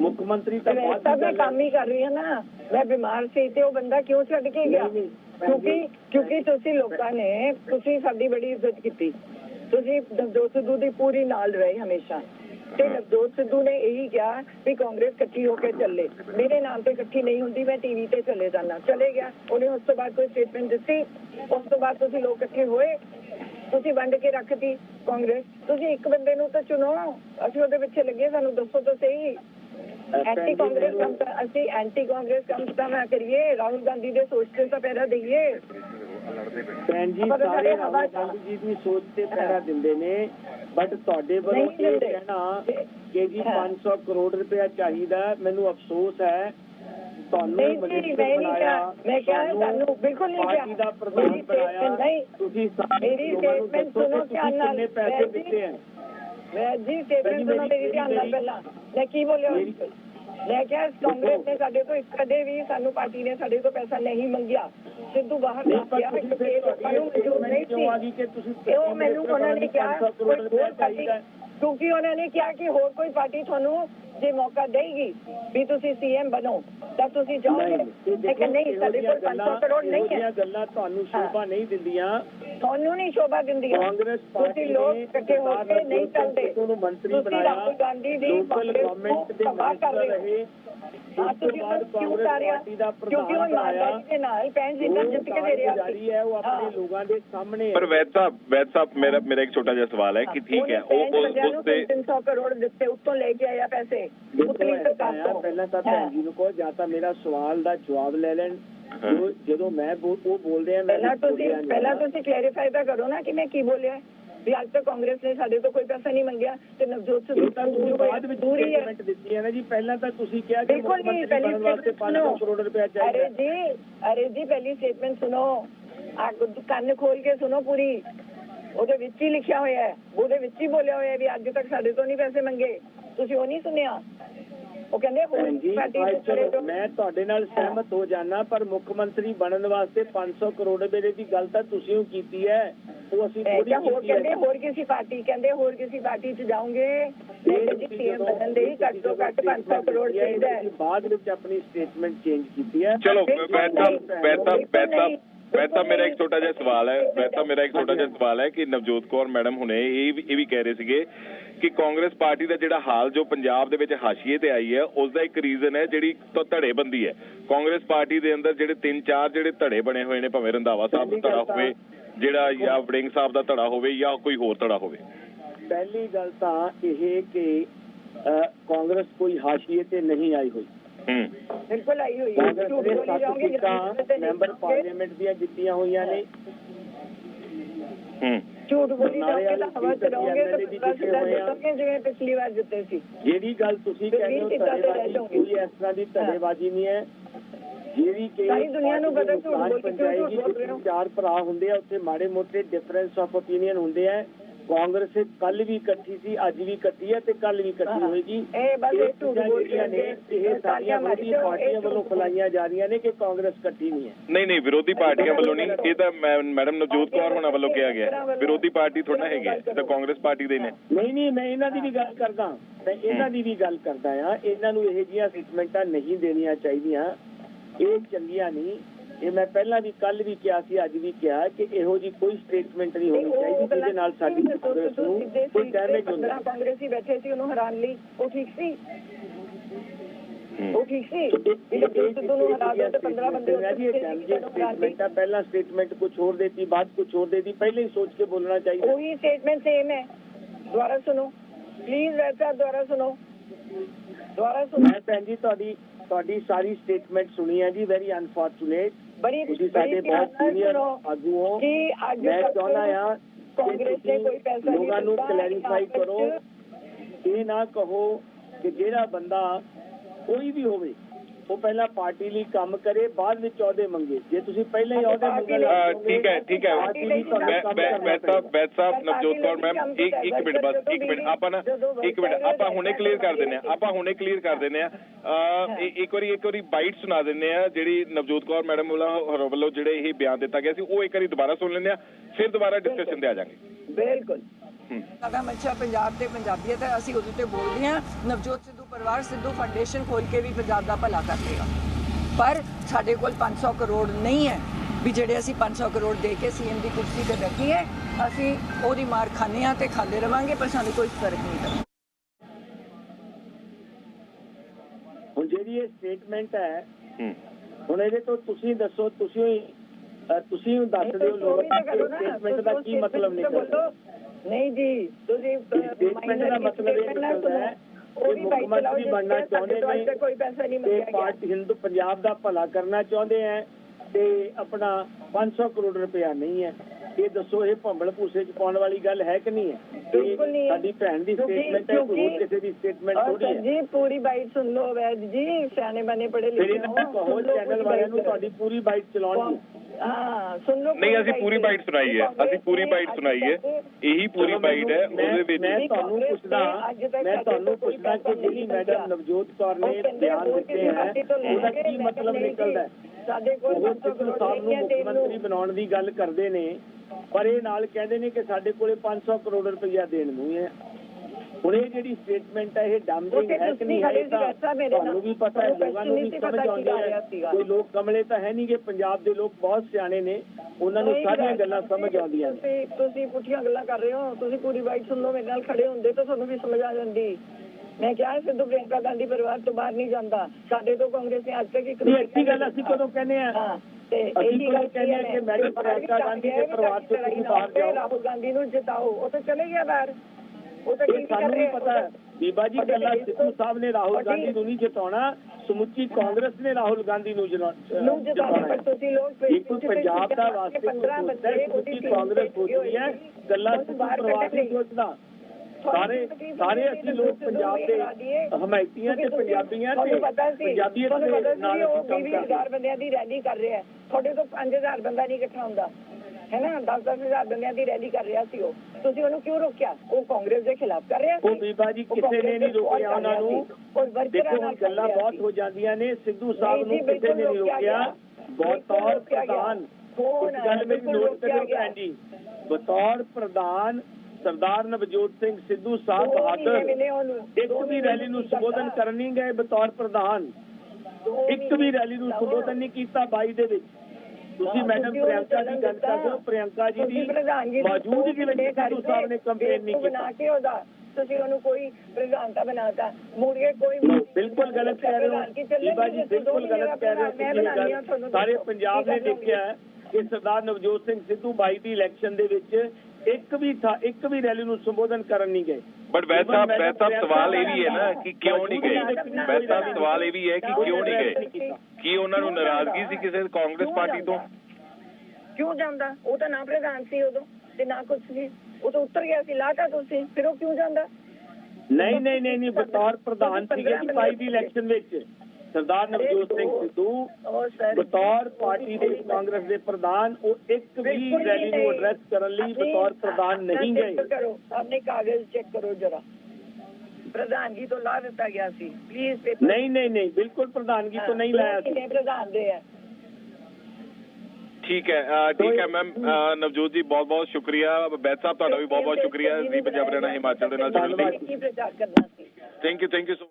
ਮੁੱਖ ਮੰਤਰੀ ਤਾਂ ਮੈਂ ਬਾਅਦ ਤਾਂ ਦੀ ਮੈਂ ਗੱਲ ਹੈ। ਕੰਮ ਹੀ ਕਰ ਰਹੀ ਹਾਂ ਨਾ ਮੈਂ ਬਿਮਾਰ ਸੀ ਤੇ ਉਹ ਬੰਦਾ ਕਿਉਂ ਛੱਡ ਕੇ ਗਿਆ ਨਹੀਂ, ਨਹੀਂ, ਕਿਉਂਕਿ ਕਿਉਂਕਿ ਤੁਸੀਂ ਲੋਕਾਂ ਨੇ ਤੁਸੀਂ ਸਾਡੀ ਬੜੀ ਇੱਜ਼ਤ ਕੀਤੀ ਤੁਸੀਂ ਨਵਜੋਤ ਸਿੱਧੂ ਦੀ ਪੂਰੀ ਨਾਲ ਰਹੇ ਹਮੇਸ਼ਾ ਤੇ ਨਵਜੋਤ ਸਿੱਧੂ ਨੇ ਇਹੀ ਕਿਹਾ ਵੀ ਕਾਂਗਰਸ ਇਕੱਠੀ ਹੋ ਕੇ ਚੱਲੇ। ਮੇਰੇ ਨਾਮ ਤੇ ਇਕੱਠੀ ਨਹੀਂ ਹੁੰਦੀ ਮੈਂ ਟੀਵੀ ਤੇ ਚਲੇ ਜਾਣਾ ਚਲੇ ਗਿਆ। ਉਹਨੇ ਉਸ ਤੋਂ ਬਾਅਦ ਕੋਈ ਸਟੇਟਮੈਂਟ ਦਿੱਤੀ। ਉਸ ਤੋਂ ਬਾਅਦ ਤੁਸੀਂ ਲੋਕ ਇਕੱਠੇ ਹੋਏ। ਤੁਸੀਂ ਵੰਡ ਕੇ ਰੱਖਤੀ ਕਾਂਗਰਸ। ਤੁਸੀਂ ਇੱਕ ਬੰਦੇ ਨੂੰ ਤਾਂ ਚੁਣੋ। ਅਸੀਂ ਉਹਦੇ ਪਿੱਛੇ ਲੱਗੇ। ਸਾਨੂੰ ਦੱਸੋ ਤਾਂ ਸਹੀ। ਐਂਟੀ ਕਾਂਗਰਸ ਕੰਮ ਅਸੀਂ ਐਂਟੀ ਕਾਂਗਰਸ ਕੰਮ ਤਾਂ ਨਾ ਕਰੀਏ। ਰਾਹੁਲ ਗਾਂਧੀ ਦੇ ਸੋਚ ਤੇ ਤਾਂ ਪਹਿਰਾ ਦਈਏ। ਭੈਣ ਜੀ ਸਾਰੇ ਰਾਹੁਲ ਗਾਂਧੀ ਦੀ ਸੋਚ ਤੇ ਪਹਿਰਾ ਦਿੰਦੇ ਨੇ ਬਟ ਤੁਹਾਡੇ ਵੱਲੋਂ ਨਹੀਂ ਇਹ ਦਿੰਦੇ। ਕਹਿਣਾ ਕਿ ਜੀ ਹਾਂ। 500 ਕਰੋੜ ਰੁਪਇਆ ਚਾਹੀਦਾ ਹੈ, ਮੈਨੂੰ ਅਫਸੋਸ ਹੈ ਤੁਹਾਨੂੰ ਮਿਨਿਸਟਰ ਮੈਂ ਬਣਾਇਆ ਕਿਹਾ। ਮੈਂ ਕਿਹਾ ਤੁਹਾਨੂੰ ਬਿਲਕੁਲ ਨਹੀਂ ਪਾਰਟੀ ਕਿਹਾ। ਦਾ ਪ੍ਰਧਾਨ ਮੇਰੀ ਬਣਾਇਆ statement ਨਹੀਂ। ਤੁਸੀਂ ਸਾਰੇ ਮੇਰੀ ਲੋਕਾਂ ਨੂੰ statement ਦੱਸੋ ਕਿ ਸੁਣੋ ਤੁਸੀਂ ਧਿਆਨ ਨਾਲ। ਕਿੰਨੇ ਪੈਸੇ ਮੈਂ ਜੀ- ਦਿੱਤੇ ਹੈ ਮੈਂ ਜੀ ਮੇਰੀ- ਸਟੇਟਮੈਂਟ ਸੁਣੋ ਮੇਰੀ ਧਿਆਨ ਨਾਲ ਮੇਰੀ- ਪਹਿਲਾਂ ਮੈਂ ਕੀ ਬੋਲਿਆ ਮੈਂ ਕਿਹਾ ਕਾਂਗਰਸ ਨੇ ਸਾਡੇ ਤੋਂ ਇੱਕ ਕਦੇ ਵੀ ਸਾਨੂੰ ਪਾਰਟੀ ਨੇ ਸਾਡੇ ਤੋਂ ਪੈਸਾ ਨਹੀਂ ਮੰਗਿਆ। ਸਿੱਧੂ ਬਾਹਰ ਨਹੀਂ ਨਾ ਪਰ ਗਿਆ ਤੁਸੀਂ ਕਿਉਂਕਿ ਫਿਰ ਇਹ ਲੋਕਾਂ ਨੂੰ ਮਨਜ਼ੂਰ ਨਹੀਂ ਸੀ। ਤੇ ਉਹ ਮੈਨੂੰ ਉਹਨਾਂ ਨੇ ਕਿਹਾ 500 ਕੋਈ ਕਰੋੜ ਰੁਪਇਆ ਹੋਰ ਪਾਰਟੀ ਚਾਹੀਦਾ ਹੈ। ਕਿਉਂਕਿ ਉਹਨਾਂ ਨੇ ਕਿਹਾ ਕਿ ਹੋਰ ਕੋਈ ਪਾਰਟੀ ਤੁਹਾਨੂੰ ਜੇ ਮੌਕਾ ਦੇਗੀ ਵੀ ਤੁਸੀਂ ਸੀਐਮ ਬਣੋ ਤਾਂ ਤੁਸੀਂ ਜਾਓਗੇ। ਦੇਖੋ ਨਹੀਂ ਸਾਡੇ ਕੋਲ ਜਿਹੀਆਂ 500 ਕਰੋੜ ਨਹੀਂ ਹੈ। ਗੱਲਾਂ ਤੁਹਾਨੂੰ ਸ਼ੋਭਾ ਨਹੀਂ ਦਿੰਦੀਆਂ। ਤੁਹਾਨੂੰ ਨਹੀਂ ਸ਼ੋਭਾ ਦਿੰਦੀ ਕਾਂਗਰਸ ਪਾਰਟੀ ਲੋਕ ਇਕੱਠੇ ਹੋ ਕੇ ਨਹੀਂ ਚੱਲਦੇ। ਨਵਜੋਤ ਨੂੰ ਮੰਤਰੀ ਤੁਸੀਂ ਬਣਾਇਆ। ਰਾਹੁਲ ਗਾਂਧੀ ਦੀ ਗਵਰਨਮੈਂਟ ਦੇ ਕਰ ਰਹੇ ਹੋ। ਰਹੇ। ਹਾਂ ਉਸ ਤੋਂ ਤੁਸੀਂ ਬਾਅਦ ਕਿਉਂ ਕਾਂਗਰਸ ਉਤਾਰਿਆ ਪਾਰਟੀ ਦਾ ਕਿਉਂਕਿ ਉਹ ਪ੍ਰਧਾਨ ਬਣਾਇਆ। ਇਮਾਨਦਾਰੀ ਦੇ ਨਾਲ ਭੈਣ ਜੀ ਤਾਂ ਜਿੱਤ ਕੇ ਦੇ ਰਿਹਾ ਜਾਰੀ ਹੈ ਉਹ ਆਪਣੇ ਹਾਂ। ਲੋਕਾਂ ਦੇ ਸਾਹਮਣੇ ਪਰ ਵੈਦ ਸਾਹਿਬ ਵੈਦ ਸਾਹਿਬ ਮੇਰਾ ਮੇਰਾ ਇੱਕ ਛੋਟਾ ਜਿਹਾ ਸਵਾਲ ਹੈ ਕਿ ਠੀਕ ਹੈ ਉਹ ਉਸ ਉਸ ਤੇ 300 ਕਰੋੜ ਦਿੱਤੇ ਉੱਤੋਂ ਲੈ ਕੇ ਆਇਆ ਪੈਸੇ। ਉਤਲੀ ਸਰਕਾਰ ਤੋਂ ਪਹਿਲਾਂ ਤਾਂ। ਭੈਣ ਜੀ ਨੂੰ ਕਹੋ ਜਾਂ ਤਾਂ ਮੇਰਾ ਸਵਾਲ ਦਾ ਜਵਾਬ ਲੈ ਲੈਣ। ਜਦੋਂ ਮੈਂ ਉਹ ਬੋਲਦੇ ਆ ਪਹਿਲਾਂ ਪਹਿਲਾਂ ਤੁਸੀਂ ਕਲੈਰੀਫਾਈ ਤਾਂ ਕਰੋ ਨਾ ਕਿ ਮੈਂ ਕੀ ਬੋਲਿਆ। ਵੀ ਅੱਜ ਤੱਕ ਕਾਂਗਰਸ ਨੇ ਸਾਡੇ ਤੋਂ ਕੋਈ ਪੈਸਾ ਨਹੀਂ ਮੰਗਿਆ ਤੇ ਨਵਜੋਤ ਸਿੰਘ ਤਾਂ ਤੁਸੀਂ ਬਾਅਦ ਵਿੱਚ ਸਟੇਟਮੈਂਟ ਦਿੱਤੀ ਹੈ ਨਾ ਜੀ ਪਹਿਲਾਂ ਤਾਂ ਤੁਸੀਂ ਕਿਹਾ ਕਿ ਮੁੱਖ ਮੰਤਰੀ ਬਣਨ ਵਾਸਤੇ 500 ਕਰੋੜ ਰੁਪਏ ਚਾਹੀਦਾ ਅਰੇ ਜੀ ਅਰੇ ਜੀ ਪਹਿਲੀ ਸਟੇਟਮੈਂਟ ਸੁਣੋ। ਆ ਕੰਨ ਖੋਲ ਕੇ ਸੁਣੋ ਪੂਰੀ। ਉਹਦੇ ਵਿੱਚ ਹੀ ਲਿਖਿਆ ਹੋਇਆ ਹੈ। ਉਹਦੇ ਵਿੱਚ ਹੀ ਬੋਲਿਆ ਹੋਇਆ ਵੀ ਅੱਜ ਤੱਕ ਸਾਡੇ ਤੋਂ ਨਹੀਂ ਪੈਸੇ ਮੰਗੇ। ਤੁਸੀਂ ਉਹ ਨਹੀਂ ਸੁਣਿਆ। ਉਹ ਕਹਿੰਦੇ ਪਾਰਟੀ ਭਾਈ ਚਲੋ ਮੈਂ ਤੁਹਾਡੇ ਨਾਲ ਸਹਿਮਤ ਹੋ ਜਾਣਾ ਪਰ ਮੁੱਖ ਮੰਤਰੀ ਬਣਨ ਵਾਸਤੇ 500 ਕਰੋੜ ਰੁਪਏ ਦੀ ਗੱਲ ਤਾਂ ਤੁਸੀਂ ਹੀ ਕੀਤੀ ਹੈ। ਉਹ ਅਸੀਂ ਥੋੜੀ ਹੋਰ ਕਹਿੰਦੇ ਹੋਰ ਕਿਸੇ ਪਾਰਟੀ ਕਹਿੰਦੇ ਹੋਰ ਕਿਸੇ ਪਾਰਟੀ 'ਚ ਜਾਓਗੇ। ਜੀ ਸੀਐਮ ਬਣਨ ਦੇ ਹੀ ਘੱਟ ਤੋਂ ਘੱਟ 500 ਕਰੋੜ ਚਾਹੀਦਾ ਹੈ। ਬਾਅਦ ਵਿੱਚ ਆਪਣੀ ਸਟੇਟਮੈਂਟ ਚੇਂਜ ਕੀਤੀ ਹੈ। ਚਲੋ ਬਿਲਕੁਲ ਵੈਦ ਸਾਹਿਬ ਸਾਹਿਬ ਮੇਰਾ ਇੱਕ ਛੋਟਾ ਜਿਹਾ ਸਵਾਲ ਹੈ ਸਾਹਿਬ ਮੇਰਾ ਇੱਕ ਛੋਟਾ ਜਿਹਾ ਸਵਾਲ ਹੈ ਕਿ ਨਵਜੋਤ ਕੌਰ ਮੈਡਮ ਹੁਣੇ ਇਹ ਵੀ ਇਹ ਵੀ ਕਹਿ ਰਹੇ ਸੀਗੇ ਕਿ ਕਾਂਗਰਸ ਪਾਰਟੀ ਦਾ ਜਿਹੜਾ ਹਾਲ ਜੋ ਪੰਜਾਬ ਦੇ ਵਿੱਚ ਹਾਸ਼ੀਏ ਤੇ ਆਈ ਹੈ ਉਸ ਦਾ ਇੱਕ ਰੀਜ਼ਨ ਹੈ ਜਿਹੜੀ ਧੜੇਬੰਦੀ ਹੈ। ਕਾਂਗਰਸ ਪਾਰਟੀ ਦੇ ਅੰਦਰ ਜਿਹੜੇ ਤਿੰਨ ਚਾਰ ਜਿਹੜੇ ਧੜੇ ਬਣੇ ਹੋਏ ਨੇ ਭਾਵੇਂ ਰੰਧਾਵਾ ਸਾਹਿਬ ਦਾ ਧੜਾ ਹੋਵੇ ਜਿਹੜਾ ਜਾਂ ਵੜਿੰਗ ਸਾਹਿਬ ਦਾ ਧੜਾ ਹੋਵੇ ਜਾਂ ਕੋਈ ਹੋਰ ਧੜਾ ਹੋਵੇ। ਪਹਿਲੀ ਗੱਲ ਤਾਂ ਇਹ ਕਿ ਕਾਂਗਰਸ ਕੋਈ ਹਾਸ਼ੀਏ ਤੇ ਨਹੀਂ ਆਈ ਹੋਈ। ਬਿਲਕੁਲ ਆਈ ਹੋਈ ਹੈ। ਝੂਠ ਨੇ ਬੋਲੀ ਜਾਓਗੇ ਸੀਟਾਂ ਮੈਂਬਰ ਪਾਰਲੀਮੈਂਟ ਦੀਆਂ ਜਿੱਤੀਆਂ ਹੋਈਆਂ ਨੇ। ਹੂੰ। ਝੂਠ ਬੋਲੀ ਜਾਓਗੇ ਤਾਂ ਹਵਾ ਚ ਰਹੋਗੇ ਤਾਂ ਹੋਏ ਆ। ਜਿੱਤੋਗੇ ਜਿਵੇਂ ਪਿਛਲੀ ਵਾਰ ਜਿੱਤੇ ਸੀ। ਜਿਹੜੀ ਗੱਲ ਤੁਸੀਂ ਕਹਿੰਦੇ ਹੋ ਤੇ ਧੜੇਬਾਜ਼ੀ। ਕੋਈ ਇਸ ਤਰ੍ਹਾਂ ਦੀ ਧੜੇਬਾਜ਼ੀ ਨਹੀਂ ਹੈ। ਜਿਹੜੀ ਕਿ ਸਾਰੀ ਦੁਨੀਆ ਨੂੰ ਪਤਾ ਝੂਠ ਬੋਲ ਕੇ ਝੂਠ ਬੋਲ ਰਹੇ ਹੋ? ਚਾਰ ਭਰਾ ਹੁੰਦੇ ਆ ਉੱਥੇ ਮਾੜੇ ਮੋਟੇ ਡਿਫਰੈਂਸ ਆਫ ਓਪੀਨੀਅਨ ਹੁੰਦੇ ਆ। ਕਾਂਗਰਸ ਕੱਲ ਵੀ ਇਕੱਠੀ ਸੀ ਅੱਜ ਵੀ ਇਕੱਠੀ ਹੈ ਤੇ ਕੱਲ ਵੀ ਇਕੱਠੀ ਹਾਂ। ਹੋਏਗੀ। ਇਹ ਬਸ ਇਹ ਝੂਠ ਚੀਜ਼ਾਂ ਬੋਲ ਜਿਹੜੀਆਂ ਨੇ ਇਹ ਸਾਰੀਆਂ ਵਿਰੋਧੀ ਪਾਰਟੀਆਂ ਵੱਲੋਂ ਫੈਲਾਈਆਂ ਜਾ ਰਹੀਆਂ ਨੇ ਕਿ ਕਾਂਗਰਸ ਇਕੱਠੀ ਨਹੀਂ ਹੈ। ਨਹੀਂ ਨਹੀਂ ਵਿਰੋਧੀ ਪਾਰਟੀਆਂ ਵੱਲੋਂ ਨਹੀਂ ਇਹ ਤਾਂ ਮੈਂ- ਮੈਡਮ ਨਵਜੋਤ ਕੌਰ ਹੋਣਾ ਵੱਲੋਂ ਕਿਹਾ ਗਿਆ। ਹੈ। ਵਿਰੋਧੀ ਪਾਰਟੀ ਥੋੜਾ ਹੈਗੇ ਇਹ ਤਾਂ ਕਾਂਗਰਸ ਪਾਰਟੀ ਦੇ ਨੇ। ਨਹੀਂ ਨਹੀਂ ਮੈਂ ਇਹਨਾਂ ਦੀ ਵੀ ਗੱਲ ਕਰਦਾ ਮੈਂ ਇਹਨਾਂ ਦੀ ਵੀ ਗੱਲ ਕਰਦਾ ਆ ਇਹਨਾਂ ਨੂੰ ਇਹੋ ਜਿਹੀਆਂ ਸਟੇਟਮੈਂਟਾਂ ਨਹੀਂ ਦੇਣੀਆਂ ਚਾਹੀਦੀਆਂ। ਇਹ ਚੰਗੀਆਂ ਨਹੀਂ। ਇਹ ਮੈਂ ਪਹਿਲਾਂ ਵੀ ਕੱਲ ਵੀ ਕਿਹਾ ਸੀ ਅੱਜ ਵੀ ਕਿਹਾ ਕਿ ਇਹੋ ਜੀ ਕੋਈ ਸਟੇਟਮੈਂਟ ਨਹੀਂ ਹੋਣੀ ਚਾਹੀਦੀ ਜਿਹਦੇ ਨਾਲ ਸਾਡੀ ਕਾਂਗਰਸ ਨੂੰ ਕੋਈ ਡੈਮੇਜ ਹੁੰਦਾ ਕਾਂਗਰਸੀ ਬੈਠੇ ਸੀ ਉਹਨੂੰ ਹਰਾਉਣ ਲਈ ਉਹ ਠੀਕ ਸੀ। ਉਹ ਠੀਕ ਸੀ? ਵੀ ਜੇ ਸਿੱਧੂ ਨੂੰ ਹਰਾ ਦਿਓ ਤੇ 15 ਬੰਦੇ ਉੱਥੇ ਜੀ ਸਟੇਟਮੈਂਟ ਪਹਿਲਾਂ ਸਟੇਟਮੈਂਟ ਕੁਝ ਹੋਰ ਦੇਤੀ ਬਾਅਦ ਕੁਝ ਹੋਰ ਦੇਤੀ ਪਹਿਲਾਂ ਹੀ ਸੋਚ ਕੇ ਬੋਲਣਾ ਚਾਹੀਦਾ। ਉਹੀ ਸਟੇਟਮੈਂਟ ਸੇਮ ਹੈ। ਦੁਬਾਰਾ ਸੁਣੋ। ਪਲੀਜ਼ ਵੈਸਾ ਦੁਬਾਰਾ ਸੁਣੋ। ਦੁਬਾਰਾ ਸੁਣੋ। ਮੈਂ ਭੈਣ ਜੀ ਤੁਹਾਡੀ ਤੁਹਾਡੀ ਸਾਰੀ ਸਟੇਟਮੈਂਟ ਸੁਣੀ ਹੈ ਜੀ ਵੈਰੀ ਅਨਫੋਰਚੂਨੇਟ ਬੜੀ ਤੁਸੀਂ ਸਾਡੇ ਬਹੁਤ ਸੀਨੀਅਰ ਆਗੂ ਹੋ। ਕਿ ਅੱਜ ਮੈਂ ਚਾਹੁੰਦਾ ਆ ਕਾਂਗਰਸ ਨੇ ਕੋਈ ਪੈਸਾ ਨਹੀਂ ਲੋਕਾਂ ਨੂੰ ਕਲੈਰੀਫਾਈ ਕਰੋ। ਇਹ ਨਾ ਕਹੋ ਕਿ ਜਿਹੜਾ ਬੰਦਾ ਕੋਈ ਵੀ ਹੋਵੇ ਉਹ ਪਹਿਲਾਂ ਪਾਰਟੀ ਲਈ ਕੰਮ ਕਰੇ ਬਾਅਦ ਵਿੱਚ ਅਹੁਦੇ ਮੰਗੇ। ਜੇ ਤੁਸੀਂ ਪਹਿਲਾਂ ਹੀ ਅਹੁਦੇ ਜਾਓਗੇ, ਠੀਕ ਹੈ ਠੀਕ ਹੈ। ਬੈਦ ਸਾਹਿਬ ਨਵਜੋਤ ਕੌਰ ਮੈਮ ਇੱਕ ਇੱਕ ਮਿੰਟ ਬਸ ਇੱਕ ਮਿੰਟ। ਆਪਾਂ ਨਾ ਇੱਕ ਮਿੰਟ। ਆਪਾਂ ਹੁਣੇ ਕਲੀਅਰ ਕਰ ਦਿੰਨੇ ਆ ਆਪਾਂ ਹੁਣੇ ਕਲੀਅਰ ਕਰ ਦਿੰਨੇ ਆ ਇੱਕ ਵਾਰੀ ਇੱਕ ਵਾਰੀ ਬਾਈਟ ਸੁਣਾ ਦਿੰਨੇ ਆ ਜਿਹੜੀ ਨਵਜੋਤ ਕੌਰ ਮੈਡਮ ਵੱਲੋਂ ਵੱਲੋਂ ਜਿਹੜੇ ਇਹ ਬਿਆਨ ਦਿੱਤਾ ਗਿਆ ਸੀ ਉਹ ਇੱਕ ਵਾਰੀ ਦੁਬਾਰਾ ਸੁਣ ਲੈਂਦੇ ਆ ਫਿਰ ਦੁਬਾਰਾ ਡਿਸਕਸ਼ਨ ਤੇ ਆ ਜਾਾਂਗੇ। ਬਿਲਕੁਲ। ਸਾਡਾ ਮੱਛਾ ਪੰਜਾਬ ਤੇ ਪੰਜਾਬੀਅਤ ਹੈ ਅਸੀਂ ਉਹਦੇ ਤੇ ਬੋਲਦੇ ਹਾਂ। ਨਵਜੋਤ ਸਿੱਧੂ ਪਰਿਵਾਰ ਸਿੱਧੂ ਫਾਊਂਡੇਸ਼ਨ ਖੋਲ ਕੇ ਵੀ ਪੰਜਾਬ ਦਾ ਭਲਾ ਕਰ ਪਰ ਸਾਡੇ ਕੋਲ 500 ਕਰੋੜ ਨਹੀਂ ਹੈ ਵੀ ਜਿਹੜੇ ਅਸੀਂ 500 ਕਰੋੜ ਦੇ ਕੇ ਸੀਐਮ ਦੀ ਕੁਰਸੀ ਤੇ ਬੈਠੀਏ ਅਸੀਂ ਉਹਦੀ ਮਾਰ ਖਾਂਦੇ ਹਾਂ ਤੇ ਖਾਂਦੇ ਰਵਾਂਗੇ ਪਰ ਸਾਨੂੰ ਕੋਈ ਫ਼ਰਕ ਨਹੀਂ ਪੈਂਦਾ। ਹੁਣ ਜਿਹੜੀ ਇਹ ਸਟੇਟਮੈਂਟ ਹੈ ਹੁਣ ਇਹਦੇ ਤੋਂ ਤੁਸੀਂ ਦੱਸੋ ਤੁਸੀਂ ਤੁਸੀਂ ਦੱਸ ਦਿਓ ਲੋਕਾਂ ਨੂੰ ਸਟੇਟਮੈਂਟ ਦਾ ਕੀ ਮਤਲਬ ਨਿਕਲਦਾ? ਨਹੀਂ ਜੀ ਤੁਸੀਂ ਸਟੇਟਮੈਂਟ ਦਾ ਮਤਲਬ ਇਹ ਨਿਕਲਦਾ ਹੈ ਕਿ ਮੁੱਖ ਮੰਤਰੀ ਬਣਨਾ ਚਾਹੁੰਦੇ ਨੇ ਕੋਈ ਪੈਸਾ ਨਹੀਂ ਮੰਗਿਆ ਗਿਆ। ਪਾਰਟੀ ਹਿੰਦੂ ਪੰਜਾਬ ਦਾ ਭਲਾ ਕਰਨਾ ਚਾਹੁੰਦੇ ਹੈ ਤੇ ਆਪਣਾ 500 ਕਰੋੜ ਰੁਪਇਆ ਨਹੀਂ ਹੈ ਇਹ ਦੱਸੋ ਇਹ ਭੰਬਲ ਭੂਸੇ ਚ ਪਾਉਣ ਵਾਲੀ ਗੱਲ ਹੈ ਕਿ ਨਹੀਂ ਹੈ ਹੈ। ਸਾਡੀ ਭੈਣ ਦੀ ਸਟੇਟਮੈਂਟ ਹੈ ਕੋਈ ਕਿਸੇ ਦੀ ਸਟੇਟਮੈਂਟ ਥੋੜੀ ਹੈ ਜੀ ਪੂਰੀ ਬਾਈਟ ਸੁਣ ਲਓ ਵੈਦ ਜੀ ਸਿਆਣੇ ਬਣੇ ਪੜੇ ਫਿਰ ਲਿਖੇ ਇਹਨਾਂ ਨੂੰ ਕਹੋ ਸੁਣ ਲਓ ਚੈਨਲ ਵਾਲਿਆਂ ਨੂੰ। ਤੁਹਾਡੀ ਪੂਰੀ ਬਾਈਟ ਚਲਾਉਣ ਦੀ। ਹਾਂ ਸੁਣ ਲਓ ਨਹੀਂ ਅਸੀਂ ਪੂਰੀ ਬਾਈਟ ਸੁਣਾਈ ਹੈ। ਅਸੀਂ ਪੂਰੀ ਬਾਈਟ ਸੁਣਾਈ ਹੈ। ਇਹੀ ਪੂਰੀ ਬਾਈਟ ਹੈ। ਉਹਦੇ ਵਿੱਚ ਮੈਂ ਤੁਹਾਨੂੰ ਪੁੱਛਦਾ ਮੈਂ ਤੁਹਾਨੂੰ ਪੁੱਛਦਾ ਕਿ ਜਿਹੜੀ ਮੈਡਮ ਨਵਜੋਤ ਕੌਰ ਨੇ ਬਿਆਨ ਦਿੱਤੇ ਹੈ ਉਹਦਾ ਕੀ ਮਤਲਬ ਨਿਕਲਦਾ ਹੈ? ਸਾਡੇ ਕੋਲ ਸਿੱਧੂ ਸਾਹਿਬ ਨੂੰ ਮੁੱਖ ਮੰਤਰੀ ਬਣਾਉਣ ਦੀ ਗੱਲ ਕਰਦੇ ਨੇ ਪਰ ਇਹ ਨਾਲ ਕਹਿੰਦੇ ਨੇ ਕਿ ਸਾਡੇ ਕੋਲੇ 500 ਕਰੋੜ ਰੁਪਈਆ ਦੇਣ ਨੂੰ ਹੈ। ਹੁਣ ਇਹ ਜਿਹੜੀ ਸਟੇਟਮੈਂਟ ਹੈ ਇਹ ਡੰਬਿੰਗ ਹੈ ਕਿ ਨਹੀਂ ਹੈ। ਤੁਹਾਨੂੰ ਵੀ ਪਤਾ ਹੈ ਲੋਕਾਂ ਨੂੰ ਵੀ ਨਹੀਂ ਸਮਝ ਆਉਂਦੀ ਕੀ ਹੈ। ਕੋਈ ਲੋਕ ਕਮਲੇ ਤਾਂ ਹੈ ਨਹੀਂਗੇ ਪੰਜਾਬ ਦੇ ਲੋਕ ਬਹੁਤ ਸਿਆਣੇ ਨੇ ਉਹਨਾਂ ਨੂੰ ਨਹੀਂ ਸਾਰੀਆਂ ਗੱਲ- ਸਮਝ ਆਉਂਦੀਆਂ ਨੇ। ਤੁਸੀਂ ਪੁੱਠੀਆਂ ਗੱਲਾਂ ਕਰ ਰਹੇ ਹੋ ਤੁਸੀਂ ਪੂਰੀ ਬਾਈਟ ਸੁਣ ਲਓ ਮੇਰੇ ਨਾਲ ਖੜੇ ਹੁੰਦੇ ਤਾਂ ਤੁਹਾਨੂੰ ਵੀ ਸਮਝ ਆ ਜਾਂਦੀ। ਮੈਂ ਕਿਹਾ ਸਿੱਧੂ ਪ੍ਰਿਅੰਕਾ ਗਾਂਧੀ ਪਰਿਵਾਰ ਤੋਂ ਬਾਹਰ ਨਹੀਂ ਜਾਂਦਾ। ਸਾਡੇ ਤੋਂ ਕਾਂਗਰਸ ਨੇ ਅੱਜ ਤੱਕ ਇੱਕ ਨਹੀਂ ਅੱਛੀ ਗੱਲ ਅਸੀਂ ਕਦੋਂ ਕਹਿੰਦੇ ਆ ਤੇ ਇਹੀ ਗੱਲ ਕਹਿੰਦੇ ਹਾਂ ਕਿ ਮੈਡਮ ਪ੍ਰਿਅੰਕਾ ਗਾਂਧੀ ਦੇ ਪਰਿਵਾਰ ਤੋਂ ਤੁਸੀਂ ਬਾਹਰ ਜਾਓ। ਰਾਹੁਲ ਗਾਂਧੀ ਨੂੰ ਜਿਤਾਓ ਉਹ ਤਾਂ ਚਲੇ ਗਿਆ ਬਾਹਰ। ਉਹ ਤਾਂ ਠੀਕ ਕਰ ਰਹੇ ਪਤਾ। ਹੈ। ਬੀਬਾ ਜੀ ਗੱਲਾਂ ਸਿੱਧੂ ਸਾਹਿਬ ਨੇ ਰਾਹੁਲ ਗਾਂਧੀ ਨੂੰ ਨਹੀਂ ਜਿਤਾਉਣਾ ਸਮੁੱਚੀ ਕਾਂਗਰਸ ਨੇ ਰਾਹੁਲ ਗਾਂਧੀ ਨੂੰ ਜਿਤਾ- ਨੂੰ ਜਿਤਾਉਣਾ ਤੁਸੀਂ ਲੋਕ ਇਹ ਕੋਈ ਪੰਜਾਬ ਦਾ ਵਾਸਤੇ ਹੈ ਸਮੁੱਚੀ ਕਾਂਗਰਸ ਸੋਚਦੀ ਹੈ ਗੱਲਾਂ ਸਿੱਧੂ ਪਰਿਵਾਰ ਨਹੀਂ ਸੋਚਦਾ। ਸਾਰੇ ਸਾਰੇ ਅਸੀਂ ਲੋਕ ਪੰਜਾਬ ਦੇ ਹਮਾਇਤੀਆਂ ਤੇ ਪੰਜਾਬੀਆਂ ਤੇ ਪੰਜਾਬੀਅਤ ਦੇ ਨਾਲ ਅਸੀਂ ਕੰਮ 20000 ਕਰਦੇ ਬੰਦਿਆਂ ਦੀ ਰੈਲੀ ਕਰ ਰਿਹਾ ਹੈ। ਤੁਹਾਡੇ ਤੋਂ 5000 ਬੰਦਾ ਨਹੀਂ ਇਕੱਠਾ ਹੁੰਦਾ। ਹੈ ਨਾ? 10-10000 ਬੰਦਿਆਂ ਦੀ ਰੈਲੀ ਕਰ ਰਿਹਾ ਸੀ ਉਹ। ਤੁਸੀਂ ਉਹਨੂੰ ਕਿਉਂ ਰੋਕਿਆ? ਉਹ ਕਾਂਗਰਸ ਦੇ ਖਿਲਾਫ ਕਰ ਰਿਹਾ ਸੀ। ਉਹ ਬੀਬਾ ਜੀ ਕਿਸੇ ਨੇ ਨਹੀਂ ਰੋਕਿਆ ਉਹਨਾਂ ਨੂੰ। ਔਰ ਵਰਕਰਾਂ ਨਾਲ ਗੱਲਾਂ ਬਹੁਤ। ਹੋ ਜਾਂਦੀਆਂ ਨੇ। ਸਿੱਧੂ ਸਾਹਿਬ ਨੂੰ ਕਿਸੇ ਨੇ ਨਹੀਂ ਰੋਕਿਆ ਬਤੌਰ। ਪ੍ਰਧਾਨ। ਕੌਣ ਇੱਕ ਗੱਲ ਬਿਲਕੁਲ ਨੋਟ ਕਰਿਓ ਭੈਣ ਜੀ। ਬਤੌਰ ਪ੍ਰਧਾਨ ਸਰਦਾਰ ਨਵਜੋਤ ਸਿੰਘ ਸਿੱਧੂ ਸਾਹਿਬ ਬਹਾਦਰ। ਇੱਕ ਵੀ ਰੈਲੀ ਨੂੰ। ਸੰਬੋਧਨ ਕਰਨ ਨਹੀਂ ਗਏ ਬਤੌਰ ਪ੍ਰਧਾਨ। ਇੱਕ ਵੀ ਰੈਲੀ ਨੂੰ ਸੰਬੋਧਨ ਨਹੀਂ ਕੀਤਾ 22 ਦੇ ਵਿੱਚ। ਤੁਸੀਂ ਮੈਡਮ ਪ੍ਰਿਯੰਕਾ ਦੀ ਗੱਲ ਕਰਦੇ ਹੋ ਪ੍ਰਿਯੰਕਾ ਜੀ ਦੀ ਮੌਜੂਦਗੀ ਵਿੱਚ ਸਿੱਧੂ ਸਾਹਿਬ ਨੇ ਕੰਪੇਨ ਨਹੀਂ ਕੀਤਾ। ਬਣਾ ਕੇ ਉਹਦਾ ਤੁਸੀਂ ਉਹਨੂੰ ਕੋਈ ਪ੍ਰਧਾਨਤਾ ਬਣਾਤਾ। ਮੁੜੀਏ ਕੋਈ ਬਿਲਕੁਲ ਗਲਤ ਕਹਿ ਰਹੇ ਹੋ। ਬੀਬਾ ਜੀ ਬਿਲਕੁਲ ਗਲਤ ਕਹਿ ਰਹੇ ਹੋ। ਸਾਰੇ ਪੰਜਾਬ ਨੇ ਦੇਖਿਆ ਹੈ? ਕਿ ਸਰਦਾਰ ਨਵਜੋਤ ਸਿੰਘ ਸਿੱਧੂ 22 ਦੀ ਇਲੈਕਸ਼ਨ ਦੇ ਵਿੱਚ ਇੱਕ ਵੀ ਥਾ ਇੱਕ ਵੀ ਰੈਲੀ ਨੂੰ ਸੰਬੋਧਨ ਕਰਨ ਨਹੀਂ ਗਏ। ਬਟ ਵੈਸਾ ਵੈਸਾ ਸਵਾਲ ਇਹ ਵੀ ਹੈ ਨਾ ਕਿ ਕਿਉਂ ਨਹੀਂ ਗਏ ਵੈਸਾ ਸਵਾਲ ਇਹ ਵੀ ਹੈ ਕਿ ਕਿਉਂ ਨਹੀਂ ਗਏ ਕੀ ਉਹਨਾਂ ਨੂੰ ਨਾਰਾਜ਼ਗੀ ਸੀ ਕਿਸੇ ਕਾਂਗਰਸ ਪਾਰਟੀ ਤੋਂ ਕਿਉਂ ਜਾਂਦਾ ਉਹ ਤਾਂ ਨਾ ਪ੍ਰਧਾਨ ਸੀ ਉਦੋਂ ਤੇ ਨਾ ਕੁਝ ਸੀ ਉਹ ਤਾਂ ਉੱਤਰ ਗਿਆ ਸੀ ਲਾਤਾ ਤੁਸੀਂ ਫਿਰ ਉਹ ਕਿਉਂ ਜਾਂਦਾ ਨਹੀਂ ਨਹੀਂ ਨਹੀਂ ਨਹੀਂ ਬਤੌਰ ਪ੍ਰਧਾਨ ਸੀਗੇ ਜੀ 22 ਦੀ ਇਲੈਕਸ਼ਨ ਵਿੱਚ। ਸਰਦਾਰ ਨਵਜੋਤ ਸਿੰਘ ਸਿੱਧੂ ਉਹ ਸਰ ਬਤੌਰ ਪਾਰਟੀ ਦੇ ਕਾਂਗਰਸ ਦੇ ਪ੍ਰਧਾਨ ਉਹ ਇੱਕ ਵੀ ਰੈਲੀ ਨੂੰ ਐਡਰੈਸ ਕਰਨ ਲਈ ਬਤੌਰ ਪ੍ਰਧਾਨ ਨਹੀਂ ਗਏ ਕਰੋ ਆਪਣੇ ਕਾਗਜ਼ ਚੈੱਕ ਕਰੋ ਜਰਾ ਪ੍ਰਧਾਨਗੀ ਤੋਂ ਲਾ ਦਿੱਤਾ ਗਿਆ ਸੀ ਪਲੀਜ਼ ਪੇਪਰ ਨਹੀਂ ਨਹੀਂ ਨਹੀਂ ਬਿਲਕੁਲ ਪ੍ਰਧਾਨਗੀ ਤੋਂ ਨਹੀਂ ਲਾਇਆ ਸੀ ਕਿੰਨੇ ਪ੍ਰਧਾਨ ਦੇ ਆ ਠੀਕ ਹੈ ਅਹ ਠੀਕ ਹੈ ਮੈਮ ਨਵਜੋਤ ਜੀ ਬਹੁਤ ਬਹੁਤ ਸ਼ੁਕਰੀਆ ਬੈਦ ਸਾਹਿਬ ਤੁਹਾਡਾ ਵੀ ਬਹੁਤ ਬਹੁਤ ਸ਼ੁਕਰੀਆ ਜੀ ਪੰਜਾਬ ਹਰਿਆਣਾ ਹਿਮਾਚਲ ਦੇ ਨਾਲ ਜੁੜਨ ਲਈ ਕੀ ਪ੍ਰਚਾਰ ਕਰਨਾ ਸੀ thank you thank you so